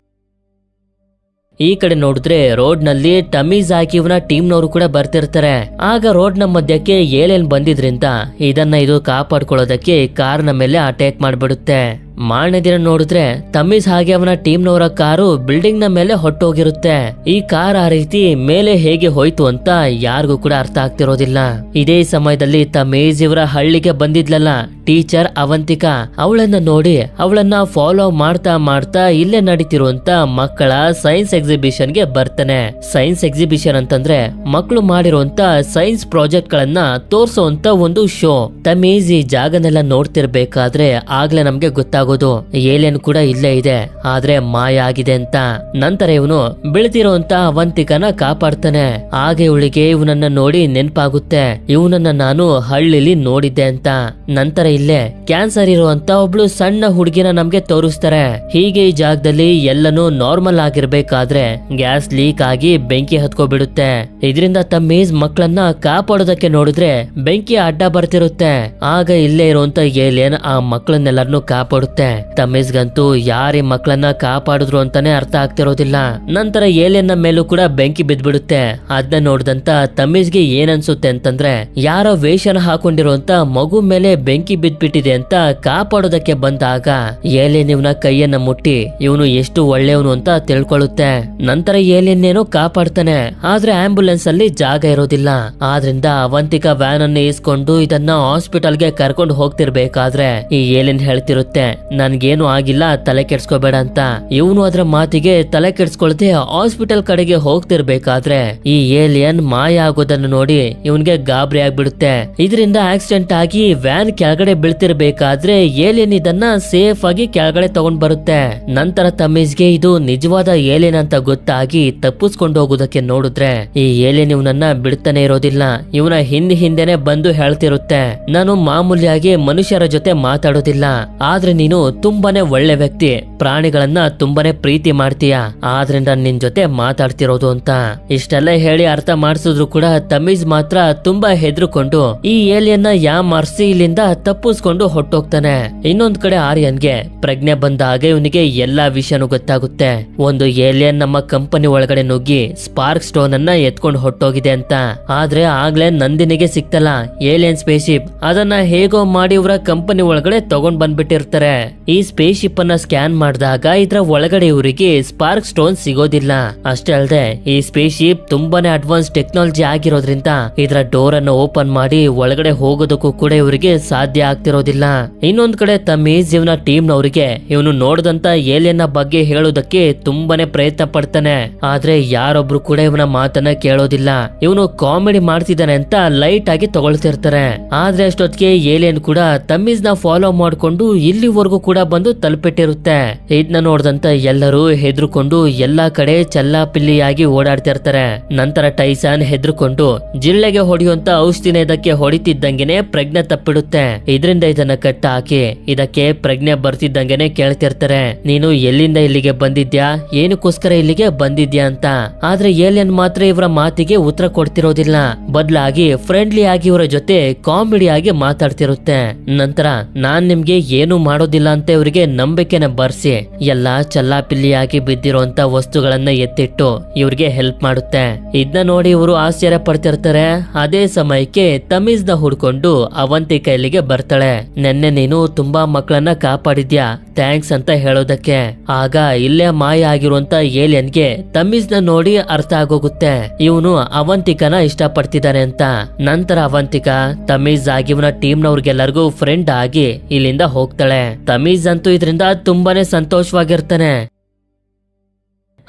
ಈ ಕಡೆ ನೋಡಿದ್ರೆ ರೋಡ್ನಲ್ಲಿ ಟಮೀಸ್ ಹಾಕಿ ಇವನ ಟೀಮ್ನವರು ಕೂಡ ಬರ್ತಿರ್ತಾರೆ. ಆಗ ರೋಡ್ನ ಮಧ್ಯಕ್ಕೆ ಏಲೇನ್ ಬಂದಿದ್ರಿಂದ ಇದನ್ನ ಇದು ಕಾಪಾಡ್ಕೊಳ್ಳೋದಕ್ಕೆ ಕಾರ್ನ ಮೇಲೆ ಅಟ್ಯಾಕ್ ಮಾಡ್ಬಿಡುತ್ತೆ. ಮಾರನೇ ನೋಡಿದ್ರೆ ತಮ್ಮಿಸ್ ಹಾಗೆ ಅವನ ಟೀಮ್ನವರ ಕಾರು ಬಿಲ್ಡಿಂಗ್ನ ಮೇಲೆ ಹೊಟ್ಟೋಗಿರುತ್ತೆ. ಈ ಕಾರ್ ಆ ರೀತಿ ಮೇಲೆ ಹೇಗೆ ಹೋಯ್ತು ಅಂತ ಯಾರಿಗೂ ಕೂಡ ಅರ್ಥ ಆಗ್ತಿರೋದಿಲ್ಲ. ಇದೇ ಸಮಯದಲ್ಲಿ ತಮ್ಮೇಜ್ ಇವರ ಹಳ್ಳಿಗೆ ಬಂದಿದ್ಲಲ್ಲ, ಟೀಚರ್ ಅವಂತಿಕಾ ಅವಳನ್ನ ನೋಡಿ ಅವಳನ್ನ ಫಾಲೋ ಮಾಡ್ತಾ ಮಾಡ್ತಾ ಇಲ್ಲೇ ನಡೀತಿರುವಂತ ಮಕ್ಕಳ ಸೈನ್ಸ್ ಎಕ್ಸಿಬಿಷನ್ಗೆ ಬರ್ತಾನೆ. ಸೈನ್ಸ್ ಎಕ್ಸಿಬಿಷನ್ ಅಂತಂದ್ರೆ ಮಕ್ಕಳು ಮಾಡಿರುವಂತ ಸೈನ್ಸ್ ಪ್ರಾಜೆಕ್ಟ್ ಗಳನ್ನ ತೋರಿಸುವಂತ ಒಂದು ಶೋ ತಮೀಸ್ ಈ ಜಾಗನೆಲ್ಲ ನೋಡ್ತಿರ್ಬೇಕಾದ್ರೆ ಆಗ್ಲೇ ನಮ್ಗೆ ಗೊತ್ತಾಗೋದು ಏಲಿಯನ್ ಕೂಡ ಇಲ್ಲೇ ಇದೆ. ಆದ್ರೆ ಮಾಯ ಆಗಿದೆ ಅಂತ. ನಂತರ ಇವನು ಬೆಳೆದಿರುವಂತ ಅವಂತಿಕನ ಕಾಪಾಡ್ತಾನೆ. ಹಾಗೆ ಇವಳಿಗೆ ಇವನನ್ನ ನೋಡಿ ನೆನ್ಪಾಗುತ್ತೆ. ಇವನನ್ನ ನಾನು ಹಳ್ಳಿಲಿ ನೋಡಿದ್ದೆ ಅಂತ. ನಂತರ ಇಲ್ಲೇ ಕ್ಯಾನ್ಸರ್ ಇರುವಂತ ಒಬ್ಳು ಸಣ್ಣ ಹುಡುಗಿನ ನಮ್ಗೆ ತೋರಿಸ್ತಾರೆ. ಹೀಗೆ ಈ ಜಾಗದಲ್ಲಿ ಎಲ್ಲನೂ ನಾರ್ಮಲ್ ಆಗಿರ್ಬೇಕಾದ್ರೆ ಗ್ಯಾಸ್ ಲೀಕ್ ಆಗಿ ಬೆಂಕಿ ಹತ್ಕೊಬಿಡುತ್ತೆ. ಇದರಿಂದ ತಮ್ಮೀಸ್ ಮಕ್ಕಳನ್ನ ಕಾಪಾಡೋದಕ್ಕೆ ನೋಡಿದ್ರೆ ಬೆಂಕಿ ಅಡ್ಡ ಬರ್ತಿರುತ್ತೆ. ಆಗ ಇಲ್ಲೇ ಇರುವಂತ ಏಲಿಯನ್ ಆ ಮಕ್ಕಳನ್ನೆಲ್ಲರನ್ನು ಕಾಪಾಡುತ್ತೆ. ತಮ್ಮೀಸ್ಗಂತೂ ಯಾರಿ ಮಕ್ಕಳನ್ನ ಕಾಪಾಡಿದ್ರು ಅಂತಾನೆ ಅರ್ಥ ಆಗ್ತಿರೋದಿಲ್ಲ. ನಂತರ ಏಲಿಯನ್ನ ಮೇಲೂ ಕೂಡ ಬೆಂಕಿ ಬಿದ್ಬಿಡುತ್ತೆ. ಅದನ್ನ ನೋಡಿದಂತ ತಮ್ಮಿಸ್ಗೆ ಏನ್ ಅನ್ಸುತ್ತೆ ಅಂತಂದ್ರೆ, ಯಾರೋ ವೇಷನ ಹಾಕೊಂಡಿರುವಂತ ಮಗು ಮೇಲೆ ಬೆಂಕಿ ಬಿದ್ಬಿಟ್ಟಿದೆ ಅಂತ ಕಾಪಾಡೋದಕ್ಕೆ ಬಂದಾಗ ಏಲಿಯನ್ ಇವನ ಕೈಯನ್ನ ಮುಟ್ಟಿ, ಇವನು ಎಷ್ಟು ಒಳ್ಳೆಯವನು ಅಂತ ತಿಳ್ಕೊಳ್ಳುತ್ತೆ. ನಂತರ ಏಲಿಯನ್ ಏನೋ ಕಾಪಾಡ್ತಾನೆ. ಆದ್ರೆ ಆಂಬ್ಯುಲೆನ್ಸ್ ಅಲ್ಲಿ ಜಾಗ ಇರೋದಿಲ್ಲ. ಆದ್ರಿಂದ ಅವಂತಿಕ ವ್ಯಾನ್ ಅನ್ನು ಇಸ್ಕೊಂಡು ಇದನ್ನ ಹಾಸ್ಪಿಟಲ್ಗೆ ಕರ್ಕೊಂಡು ಹೋಗ್ತಿರ್ಬೇಕಾದ್ರೆ ಈ ಏಲಿಯನ್ ಹೇಳ್ತಿರುತ್ತೆ. ನನ್ಗೇನು ಆಗಿಲ್ಲ, ತಲೆ ಕೆಡ್ಸ್ಕೋಬೇಡ ಅಂತ. ಇವನು ಅದ್ರ ಮಾತಿಗೆ ತಲೆ ಕೆಡ್ಸ್ಕೊಳ್ದೆ ಹಾಸ್ಪಿಟಲ್ ಕಡೆಗೆ ಹೋಗ್ತಿರ್ಬೇಕಾದ್ರೆ ಈ ಏಲಿಯನ್ ಮಾಯ ಆಗೋದನ್ನು ನೋಡಿ ಇವನ್ಗೆ ಗಾಬರಿ ಆಗ್ಬಿಡುತ್ತೆ. ಇದರಿಂದ ಆಕ್ಸಿಡೆಂಟ್ ಆಗಿ ವ್ಯಾನ್ ಕೆಳಗಡೆ ಬೀಳ್ತಿರ್ಬೇಕಾದ್ರೆ ಏಲಿಯನ್ ಇದನ್ನ ಸೇಫ್ ಆಗಿ ಕೆಳಗಡೆ ತಗೊಂಡ್ ಬರುತ್ತೆ. ನಂತರ ತಮ್ಮೀಸ್ಗೆ ಇದು ನಿಜವಾದ ಏಲಿಯನ್ ಅಂತ ಗೊತ್ತಾಗಿ ತಪ್ಪಿಸ್ಕೊಂಡು ಹೋಗೋದಕ್ಕೆ ನೋಡಿದ್ರೆ ಈ ಏಲಿಯನ್ ಇವನನ್ನ ಬಿಡ್ತಾನೆ ಇರೋದಿಲ್ಲ. ಇವನ ಹಿಂದ್ ಹಿಂದೆನೆ ಬಂದು ಹೇಳ್ತಿರುತ್ತೆ. ನಾನು ಮಾಮೂಲಿಯಾಗಿ ಮನುಷ್ಯರ ಜೊತೆ ಮಾತಾಡೋದಿಲ್ಲ. ಆದ್ರೆ ನೀನು ತುಂಬಾನೇ ಒಳ್ಳೆ ವ್ಯಕ್ತಿ. ಪ್ರಾಣಿಗಳನ್ನ ತುಂಬಾನೇ ಪ್ರೀತಿ ಮಾಡ್ತೀಯ? ಆದ್ರಿಂದ ನಿನ್ ಜೊತೆ ಮಾತಾಡ್ತಿರೋದು ಅಂತ. ಇಷ್ಟೆಲ್ಲ ಹೇಳಿ ಅರ್ಥ ಮಾಡಿಸಿದ್ರು ಕೂಡ ತಮೀಜ್ ಮಾತ್ರ ತುಂಬಾ ಹೆದರ್ಕೊಂಡು ಈ ಏಲಿಯನ್ನ ಯಾ ಮಾರ್ಸಿ ಇಲ್ಲಿಂದ ತಪ್ಪಿಸ್ಕೊಂಡು ಹೊಟ್ಟೋಗ್ತಾನೆ ಇನ್ನೊಂದ್ ಕಡೆ ಆರ್ಯನ್ಗೆ ಪ್ರಜ್ಞೆ ಬಂದ ಹಾಗೆ ಇವನಿಗೆ ಎಲ್ಲಾ ವಿಷಯನೂ ಗೊತ್ತಾಗುತ್ತೆ. ಒಂದು ಏಲಿಯನ್ ನಮ್ಮ ಕಂಪನಿ ಒಳಗಡೆ ನುಗ್ಗಿ ಸ್ಪಾರ್ಕ್ ಸ್ಟೋನ್ ಅನ್ನ ಎತ್ಕೊಂಡು ಹೊಟ್ಟೋಗಿದೆ ಅಂತ. ಆದ್ರೆ ಆಗ್ಲೇ ನಂದಿನಿಗೆ ಸಿಕ್ತಲ್ಲ ಏಲಿಯನ್ ಸ್ಪೇಸ್ಶಿಪ್ ಅದನ್ನ ಹೇಗೋ ಮಾಡಿ ಇವರ ಕಂಪನಿ ಒಳಗಡೆ ತಗೊಂಡ್ ಬಂದ್ಬಿಟ್ಟಿರ್ತಾರೆ. ಈ ಸ್ಪೇಸ್ಶಿಪ್ ಅನ್ನ ಸ್ಕ್ಯಾನ್ ಮಾಡಿದಾಗ ಇದ್ರ ಒಳಗಡೆ ಇವರಿಗೆ ಸ್ಪಾರ್ಕ್ ಸ್ಟೋನ್ ಸಿಗೋದಿಲ್ಲ. ಅಷ್ಟೇ ಅಲ್ಲದೆ ಈ ಸ್ಪೇಸ್ಶಿಪ್ ತುಂಬಾನೇ ಅಡ್ವಾನ್ಸ್ ಟೆಕ್ನಾಲಜಿ ಆಗಿರೋದ್ರಿಂದ ಇದರ ಡೋರ್ ಅನ್ನು ಓಪನ್ ಮಾಡಿ ಒಳಗಡೆ ಹೋಗೋದಕ್ಕೂ ಕೂಡ ಇವರಿಗೆ ಸಾಧ್ಯ ಆಗ್ತಿರೋದಿಲ್ಲ. ಇನ್ನೊಂದ್ ಕಡೆ ತಮೀಜ್ ಇವನ ಟೀಮ್ ನವರಿಗೆ ಇವನು ನೋಡಿದಂತ ಏಲಿಯನ್ನ ಬಗ್ಗೆ ಹೇಳೋದಕ್ಕೆ ತುಂಬಾನೇ ಪ್ರಯತ್ನ ಪಡ್ತಾನೆ. ಆದ್ರೆ ಯಾರೊಬ್ರು ಕೂಡ ಇವನ ಮಾತನ್ನ ಕೇಳೋದಿಲ್ಲ. ಇವನು ಕಾಮಿಡಿ ಮಾಡ್ತಿದ್ದಾನೆ ಅಂತ ಲೈಟ್ ಆಗಿ ತಗೊಳ್ತಿರ್ತಾರೆ. ಆದ್ರೆ ಅಷ್ಟೊತ್ತಿಗೆ ಏಲಿಯನ್ ಕೂಡ ತಮ್ಮೀಸ್ನ ಫಾಲೋ ಮಾಡ್ಕೊಂಡು ಇಲ್ಲಿವರೆಗೂ ಕೂಡ ಬಂದು ತಲುಪಿಟ್ಟಿರುತ್ತೆ. ಇದನ್ನ ನೋಡಿದಂತ ಎಲ್ಲರೂ ಹೆದ್ರುಕೊಂಡು ಎಲ್ಲಾ ಕಡೆ ಚಲ್ಲಾಪಿಲ್ಲಿಯಾಗಿ ಓಡಾಡ್ತಿರ್ತಾರೆ ನಂತರ ಟೈಸಾನ್ ಹೆದರ್ಕೊಂಡು ಜಿಲ್ಲೆಗೆ ಹೊಡೆಯುವಂತ ಔಷಧಿನ ಇದಕ್ಕೆ ಹೊಡಿತಿದ್ದಂಗೆನೆ ಪ್ರಜ್ಞೆ ತಪ್ಪಿಡುತ್ತೆ. ಇದರಿಂದ ಇದನ್ನ ಕಟ್ಟ ಹಾಕಿ ಇದಕ್ಕೆ ಪ್ರಜ್ಞೆ ಬರ್ತಿದ್ದಂಗೆನೆ ಕೇಳ್ತಿರ್ತಾರೆ. ನೀನು ಎಲ್ಲಿಂದ ಇಲ್ಲಿಗೆ ಬಂದಿದ್ಯಾ? ಏನಕ್ಕೋಸ್ಕರ ಇಲ್ಲಿಗೆ ಬಂದಿದ್ಯಾ ಅಂತ. ಆದ್ರೆ ಏಲಿಯನ್ ಮಾತ್ರ ಇವರ ಮಾತಿಗೆ ಉತ್ತರ ಕೊಡ್ತಿರೋದಿಲ್ಲ. ಬದಲಾಗಿ ಫ್ರೆಂಡ್ಲಿ ಆಗಿ ಇವರ ಜೊತೆ ಕಾಮಿಡಿ ಆಗಿ ಮಾತಾಡ್ತಿರುತ್ತೆ. ನಂತರ ನಾನ್ ನಿಮ್ಗೆ ಏನು ಮಾಡೋದಿಲ್ಲ. ಅಂತ ಇವರಿಗೆ ನಂಬಿಕೆನ ಬರ್ಸಿ ಎಲ್ಲಾ ಚಲ್ಲಾಪಿಲ್ಲಿಯಾಗಿ ಬಿದ್ದಿರುವಂತ ವಸ್ತುಗಳನ್ನ ಎತ್ತಿಟ್ಟು ಇವ್ರಿಗೆ ಹೆಲ್ಪ್ ಮಾಡುತ್ತೆ. ಇದನ್ನ ನೋಡಿ ಇವರು ಆಶ್ಚರ್ಯ ಪಡ್ತಿರ್ತಾರೆ ಅದೇ ಸಮಯಕ್ಕೆ ತಮೀಜ್ನ ಹುಡ್ಕೊಂಡು ಅವಂತಿ ಕೈಲಿಗೆ ಬರ್ತಾಳೆ. ನೆನ್ನೆ ನೀನು ತುಂಬಾ ಮಕ್ಕಳನ್ನ ಕಾಪಾಡಿದ್ಯಾ? ಥ್ಯಾಂಕ್ಸ್ ಅಂತ ಹೇಳೋದಕ್ಕೆ. ಆಗ ಇಲ್ಲೇ ಮಾಯ ಆಗಿರುವಂತ ಏಲಿಯನ್ಗೆ ತಮೀಜ್ನ ನೋಡಿ ಅರ್ಥ ಆಗೋಗುತ್ತೆ. ಇವನು ಅವಂತಿಕನ ಇಷ್ಟಪಡ್ತಿದ್ದಾನೆ ಅಂತ. ನಂತರ ಅವಂತಿಕ ತಮೀಜ್ ಆಗಿವನ ಟೀಮ್ ನವ್ರಿಗೆಲ್ಲರಿಗೂ ಫ್ರೆಂಡ್ ಆಗಿ ಇಲ್ಲಿಂದ ಹೋಗ್ತಾಳೆ. ತಮೀಸ್ ಅಂತೂ ಇದರಿಂದ ತುಂಬಾನೇ ಸಂತೋಷವಾಗಿರ್ತಾನೆ.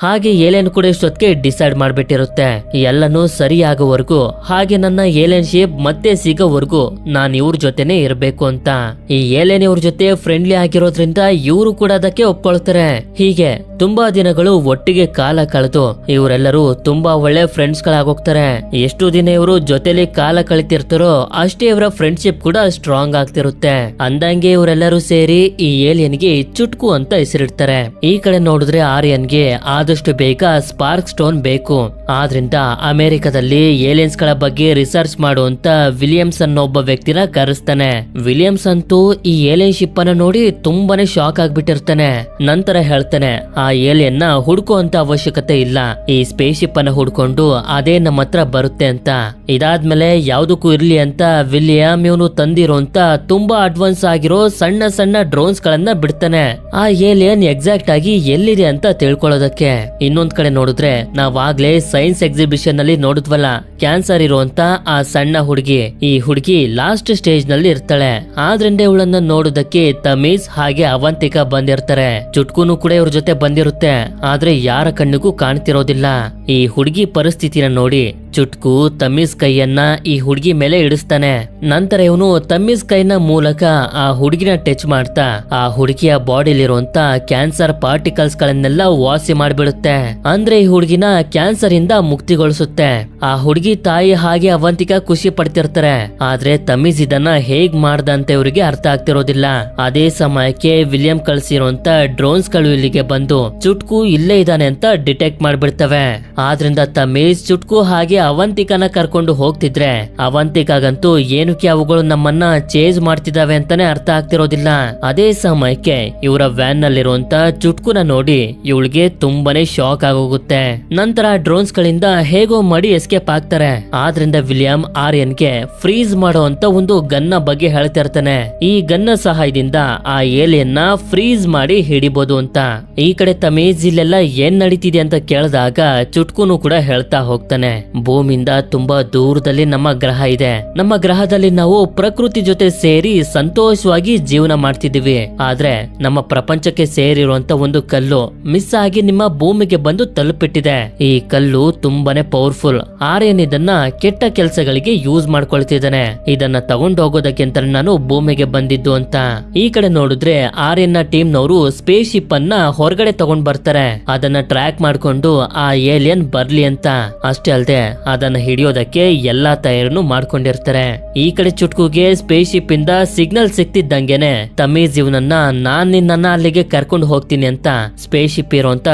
ಹಾಗೆ ಏಲೇನ್ ಕೂಡ ಇಷ್ಟೊತ್ತಿಗೆ ಡಿಸೈಡ್ ಮಾಡ್ಬಿಟ್ಟಿರುತ್ತೆ. ಎಲ್ಲನೂ ಸರಿಯಾಗೋವರೆಗೂ, ಹಾಗೆ ನನ್ನ ಏಲೇನ್ ಶೇಪ್ ಮತ್ತೆ ಸಿಗೋವರೆಗೂ ನಾನ್ ಇವ್ರ ಜೊತೆನೆ ಇರಬೇಕು ಅಂತ. ಈ ಏಲೇನ್ ಇವ್ರ ಜೊತೆ ಫ್ರೆಂಡ್ಲಿ ಆಗಿರೋದ್ರಿಂದ ಇವರು ಕೂಡ ಅದಕ್ಕೆ ಒಪ್ಕೊಳ್ತಾರೆ. ಹೀಗೆ ತುಂಬಾ ದಿನಗಳು ಒಟ್ಟಿಗೆ ಕಾಲ ಕಳೆದು ಇವರೆಲ್ಲರೂ ತುಂಬಾ ಒಳ್ಳೆ ಫ್ರೆಂಡ್ಸ್ ಗಳಾಗೋಗ್ತಾರೆ. ಎಷ್ಟು ದಿನ ಇವರು ಜೊತೆಲಿ ಕಾಲ ಕಳಿತಿರ್ತಾರೋ ಅಷ್ಟೇ ಇವರ ಫ್ರೆಂಡ್ಶಿಪ್ ಕೂಡ ಸ್ಟ್ರಾಂಗ್ ಆಗ್ತಿರುತ್ತೆ. ಅಂದಂಗೆ ಇವರೆಲ್ಲರೂ ಸೇರಿ ಈ ಏಲಿಯನ್ಗೆ ಚುಟ್ಕು ಅಂತ ಹೆಸರಿಡ್ತಾರೆ. ಈ ಕಡೆ ನೋಡಿದ್ರೆ ಆರ್ಯನ್ಗೆ ಆದಷ್ಟು ಬೇಗ ಸ್ಪಾರ್ಕ್ ಸ್ಟೋನ್ ಬೇಕು. ಆದ್ರಿಂದ ಅಮೆರಿಕದಲ್ಲಿ ಏಲಿಯನ್ಸ್ಗಳ ಬಗ್ಗೆ ರಿಸರ್ಚ್ ಮಾಡುವಂತ ವಿಲಿಯಮ್ಸ್ ಅನ್ನೋ ಒಬ್ಬ ವ್ಯಕ್ತಿನ ಕರೆಸ್ತಾನೆ. ವಿಲಿಯಮ್ಸ್ ಅಂತೂ ಈ ಏಲಿಯನ್ ಶಿಪ್ ಅನ್ನ ನೋಡಿ ತುಂಬಾನೇ ಶಾಕ್ ಆಗ್ಬಿಟ್ಟಿರ್ತಾನೆ. ನಂತರ ಹೇಳ್ತಾನೆ, ಆ ಏಲಿಯನ್ನ ಹುಡುಕುವಂತ ಅವಶ್ಯಕತೆ ಇಲ್ಲ. ಈ ಸ್ಪೇಸ್ ಶಿಪ್ ಅನ್ನ ಹುಡ್ಕೊಂಡು ಅದೇ ನಮ್ಮ ಹತ್ರ ಬರುತ್ತೆ ಅಂತ. ಇದಾದ್ಮೇಲೆ ಯಾವ್ದಕ್ಕೂ ಇರ್ಲಿ ಅಂತ ವಿಲಿಯಂ ಇವನು ತಂದಿರೋಂತ ತುಂಬಾ ಅಡ್ವಾನ್ಸ್ ಆಗಿರೋ ಸಣ್ಣ ಸಣ್ಣ ಡ್ರೋನ್ಸ್ ಗಳನ್ನ ಬಿಡ್ತಾನೆ. ಆ ಏಲಿಯನ್ ಎಕ್ಸಾಕ್ಟ್ ಆಗಿ ಎಲ್ಲಿದೆ ಅಂತ ತಿಳ್ಕೊಳ್ಳೋದಕ್ಕೆ. ಇನ್ನೊಂದ್ ಕಡೆ ನೋಡಿದ್ರೆ ನಾವಾಗ್ಲೇ ಸೈನ್ಸ್ ಎಕ್ಸಿಬಿಷನ್ನಲ್ಲಿ ನೋಡಿದ್ವಲ್ಲ. ಕ್ಯಾನ್ಸರ್ ಇರುವಂತ ಆ ಸಣ್ಣ ಹುಡುಗಿ. ಈ ಹುಡುಗಿ ಲಾಸ್ಟ್ ಸ್ಟೇಜ್ನಲ್ಲಿ ಇರ್ತಾಳೆ. ಆದ್ರಿಂದ ಇವಳನ್ನ ನೋಡೋದಕ್ಕೆ ತಮೀಜ್ ಹಾಗೆ ಅವಂತಿಕ ಬಂದಿರ್ತಾರೆ. ಚುಟ್ಕುನು ಕೂಡ ಇವ್ರ ಜೊತೆ ಬಂದಿರುತ್ತೆ. ಆದ್ರೆ ಯಾರ ಕಣ್ಣಿಗೂ ಕಾಣ್ತಿರೋದಿಲ್ಲ. ಈ ಹುಡುಗಿ ಪರಿಸ್ಥಿತಿನ ನೋಡಿ ಚುಟ್ಕು ತಮೀಜ್ ಕೈಯನ್ನ ಈ ಹುಡುಗಿ ಮೇಲೆ ಇಡಿಸ್ತಾನೆ. ನಂತರ ಇವನು ತಮ್ಮೀಸ್ ಕೈನ ಮೂಲಕ ಆ ಹುಡುಗಿನ ಟಚ್ ಮಾಡ್ತಾ, ಆ ಹುಡುಗಿಯ ಬಾಡಿಲಿರುವಂತ ಕ್ಯಾನ್ಸರ್ ಪಾರ್ಟಿಕಲ್ಸ್ ಗಳನ್ನೆಲ್ಲ ವಾಸಿ ಮಾಡ್ಬಿಡುತ್ತೆ ಅಂದ್ರೆ ಈ ಹುಡುಗಿನ ಕ್ಯಾನ್ಸರ್ ಇಂದ ಮುಕ್ತಿಗೊಳಿಸುತ್ತೆ. ಆ ಹುಡುಗಿ ತಾಯಿ ಹಾಗೆ ಅವಂತಿಕ ಖುಷಿ ಪಡ್ತಿರ್ತಾರೆ. ಆದ್ರೆ ತಮೀಜ್ ಇದನ್ನ ಹೇಗ್ ಮಾಡ್ದಂತೆ ಇವರಿಗೆ ಅರ್ಥ ಆಗ್ತಿರೋದಿಲ್ಲ. ಅದೇ ಸಮಯಕ್ಕೆ ವಿಲಿಯಂ ಕಳಿಸಿರುವಂತ ಡ್ರೋನ್ಸ್ಗಳು ಇಲ್ಲಿಗೆ ಬಂದು ಚುಟ್ಕು ಇಲ್ಲೇ ಇದ್ದಾನೆ ಅಂತ ಡಿಟೆಕ್ಟ್ ಮಾಡ್ಬಿಡ್ತವೆ. ಆದ್ರಿಂದ ತಮೀಜ್ ಚುಟ್ಕು ಹಾಗೆ ಅವಂತಿಕನ ಕರ್ಕೊಂಡು ಹೋಗ್ತಿದ್ರೆ ಅವಂತಿಕಾಗಂತೂ ಏನಕ್ಕೆ ಅವುಗಳು ನಮ್ಮನ್ನ ಚೇಂಜ್ ಮಾಡ್ತಿದಾವೆ ಅಂತಾನೆ ಅರ್ಥ ಆಗ್ತಿರೋದಿಲ್ಲ. ಅದೇ ಸಮಯಕ್ಕೆ ಇವರ ವ್ಯಾನ್ ನಲ್ಲಿರುವಂತ ಚುಟ್ಕುನ ನೋಡಿ ಇವಳಿಗೆ ತುಂಬಾನೇ ಶಾಕ್ ಆಗೋಗುತ್ತೆ. ನಂತರ ಡ್ರೋನ್ಸ್ ಗಳಿಂದ ಹೇಗೋ ಮಡಿ ಎಸ್ಕೇಪ್ ಆಗ್ತಾರೆ. ಆದ್ರಿಂದ ವಿಲಿಯಂ ಆರ್ಯನ್ಗೆ ಫ್ರೀಸ್ ಅಂತ ಒಂದು ಗನ್ನ ಬಗ್ಗೆ ಹೇಳ್ತಾ ಇರ್ತಾನೆ. ಈ ಗನ್ನ ಸಹಾಯದಿಂದ ಆ ಏಲಿಯನ್ನ ಫ್ರೀಸ್ ಮಾಡಿ ಹಿಡಿಬಹುದು ಅಂತ. ಈ ಕಡೆ ತಮೇಜ್ ಇಲ್ಲೆಲ್ಲ ಏನ್ ನಡೀತಿದೆ ಅಂತ ಕೇಳಿದಾಗ ಚುಟ್ಕುನು ಕೂಡ ಹೇಳ್ತಾ ಹೋಗ್ತಾನೆ. ಭೂಮಿಯಿಂದ ತುಂಬಾ ದೂರದಲ್ಲಿ ನಮ್ಮ ಗ್ರಹ ಇದೆ. ನಮ್ಮ ಗ್ರಹದಲ್ಲಿ ನಾವು ಪ್ರಕೃತಿ ಜೊತೆ ಸೇರಿ ಸಂತೋಷವಾಗಿ ಜೀವನ ಮಾಡ್ತಿದ್ದೀವಿ. ಆದ್ರೆ ನಮ್ಮ ಪ್ರಪಂಚಕ್ಕೆ ಸೇರಿರುವಂತ ಒಂದು ಕಲ್ಲು ಮಿಸ್ ಆಗಿ ನಿಮ್ಮ ಭೂಮಿಗೆ ಬಂದು ತಲುಪಿಟ್ಟಿದೆ. ಈ ಕಲ್ಲು ತುಂಬಾನೇ ಪವರ್ಫುಲ್ ಆರ್ಯನ್ ಇದನ್ನ ಕೆಟ್ಟ ಕೆಲಸಗಳಿಗೆ ಯೂಸ್ ಮಾಡ್ಕೊಳ್ತಿದ್ದಾನೆ. ಇದನ್ನ ತಗೊಂಡು ಹೋಗೋದಕ್ಕೆ ಅಂತ ನಾನು ಭೂಮಿಗೆ ಬಂದಿದ್ದು ಅಂತ. ಈ ಕಡೆ ನೋಡಿದ್ರೆ ಆರ್ಯನ್ನ ಟೀಮ್ ನವರು ಸ್ಪೇಸ್ ಶಿಪ್ ಅನ್ನ ಹೊರಗಡೆ ತಗೊಂಡ್ ಬರ್ತಾರೆ. ಅದನ್ನ ಟ್ರ್ಯಾಕ್ ಮಾಡ್ಕೊಂಡು ಆ ಏಲಿಯನ್ ಬರ್ಲಿ ಅಂತ. ಅಷ್ಟೇ ಅಲ್ಲದೆ ಅದನ್ನ ಹಿಡಿಯೋದಕ್ಕೆ ಎಲ್ಲಾ ತಯಾರನ್ನು ಮಾಡ್ಕೊಂಡಿರ್ತಾರೆ. ಈ ಕಡೆ ಚುಟ್ಕುಗೆ ಸ್ಪೇಸ್ ಶಿಪ್ ಇಂದ ಸಿಗ್ನಲ್ ಸಿಕ್ತಿದ್ದಂಗೆನೆ ತಮೀಜ್ ಇವನನ್ನ ನಾನ್ ನಿನ್ನ ಅಲ್ಲಿಗೆ ಕರ್ಕೊಂಡು ಹೋಗ್ತೀನಿ ಅಂತ ಸ್ಪೇಸ್ ಶಿಪ್ ಇರುವಂತ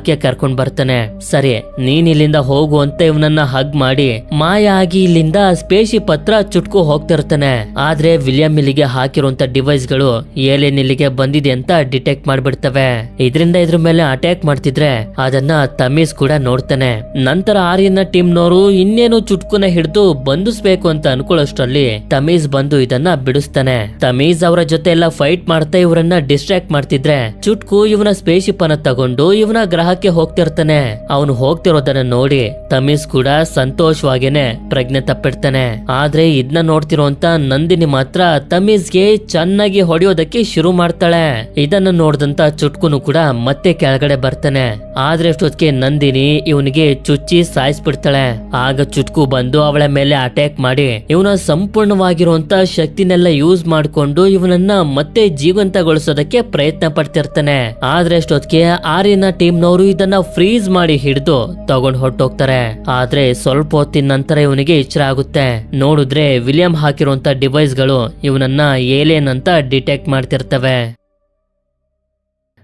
ಜಾಕೆ ಕರ್ಕೊಂಡ್ ಬರ್ತಾನೆ. ಸರಿ, ನೀನ್ ಇಲ್ಲಿಂದ ಹೋಗು ಅಂತ ಇವನನ್ನ ಹಗ್ ಮಾಡಿ, ಮಾಯ ಆಗಿ ಇಲ್ಲಿಂದ ಸ್ಪೇಶಿ ಪತ್ರ ಚುಟ್ಕು ಹೋಗ್ತಿರ್ತಾನೆ ಆದ್ರೆ ವಿಲಿಯಂ ಇಲ್ಲಿಗೆ ಹಾಕಿರುವಂತ ಡಿವೈಸ್ಗಳು ಏಲಿಯನ್ ಇಲ್ಲಿಗೆ ಬಂದಿದೆ ಅಂತ ಡಿಟೆಕ್ಟ್ ಮಾಡ್ಬಿಡ್ತವೆ. ಇದರಿಂದ ಇದ್ರ ಮೇಲೆ ಅಟ್ಯಾಕ್ ಮಾಡ್ತಿದ್ರೆ ಅದನ್ನ ತಮೀಸ್ ಕೂಡ ನೋಡ್ತಾನೆ. ನಂತರ ಆರ್ಯನ ಟೀಮ್ ನವರು ಇನ್ನೇನು ಚುಟ್ಕುನ ಹಿಡಿದು ಬಂಧಿಸ್ಬೇಕು ಅಂತ ಅನ್ಕೊಳ್ಳೋಷ್ಟರಲ್ಲಿ ತಮೀಸ್ ಬಂದು ಇದನ್ನ ಬಿಡಿಸ್ತಾನೆ. ತಮೀಸ್ ಅವರ ಜೊತೆ ಎಲ್ಲ ಫೈಟ್ ಮಾಡ್ತಾ ಇವರನ್ನ ಡಿಸ್ಟ್ರಾಕ್ಟ್ ಮಾಡ್ತಿದ್ರೆ ಚುಟ್ಕು ಇವನ ಸ್ಪೇಸ್ ಶಿಪ್ ಅನ್ನ ತಗೊಂಡು ಇವನ ಗ್ರಹಕ್ಕೆ ಹೋಗ್ತಿರ್ತಾನೆ. ಅವನು ಹೋಗ್ತಿರೋದನ್ನ ನೋಡಿ ತಮೀಸ್ ಕೂಡ ಸಂತೋಷವಾಗೇನೆ ಪ್ರಜ್ಞೆ ತಪ್ಪಿಡ್ತಾನೆ. ಆದ್ರೆ ಇದನ್ನ ನೋಡ್ತಿರೋಂತ ನಂದಿನಿ ಮಾತ್ರ ತಮೀಸ್ಗೆ ಚೆನ್ನಾಗಿ ಹೊಡೆಯೋದಕ್ಕೆ ಶುರು ಮಾಡ್ತಾಳೆ. ಇದನ್ನ ನೋಡ್ದಂತ ಚುಟ್ಕುನು ಕೂಡ ಮತ್ತೆ ಕೆಳಗಡೆ ಬರ್ತಾನೆ. ಆದ್ರೆ ಅಷ್ಟೊತ್ತಿಗೆ ನಂದಿನಿ ಇವನಿಗೆ ಚುಚ್ಚಿ ಸಾಯಿಸ್ಬಿಡ್ತಾಳೆ. ಆಗ ಚುಟ್ಕು ಬಂದು ಅವಳ ಮೇಲೆ ಅಟ್ಯಾಕ್ ಮಾಡಿ ಇವನ ಸಂಪೂರ್ಣವಾಗಿರುವಂತ ಶಕ್ತಿನೆಲ್ಲ ಯೂಸ್ ಮಾಡ್ಕೊಂಡು ಇವನನ್ನ ಮತ್ತೆ ಜೀವಂತಗೊಳಿಸೋದಕ್ಕೆ ಪ್ರಯತ್ನ ಪಡ್ತಿರ್ತಾನೆ. ಆದ್ರೆ ಅಷ್ಟೊತ್ತಿಗೆ ಆರ್ಯನ ಟೀಮ್ನವರು ಇದನ್ನ ಫ್ರೀಸ್ ಮಾಡಿ ಹಿಡಿದು ತಗೊಂಡ್ ಹೊಟ್ಟೋಗ್ತಾರೆ ಆದ್ರೆ ಸ್ವಲ್ಪ ಹೊತ್ತಿನ ನಂತರ ಇವನಿಗೆ ಎಚ್ಚರ ಆಗುತ್ತೆ. ನೋಡಿದ್ರೆ ವಿಲಿಯಂ ಹಾಕಿರುವಂತ ಡಿವೈಸ್ಗಳು ಇವನನ್ನ ಏಲಿಯನ್ ಅಂತ ಡಿಟೆಕ್ಟ್ ಮಾಡ್ತಿರ್ತವೆ.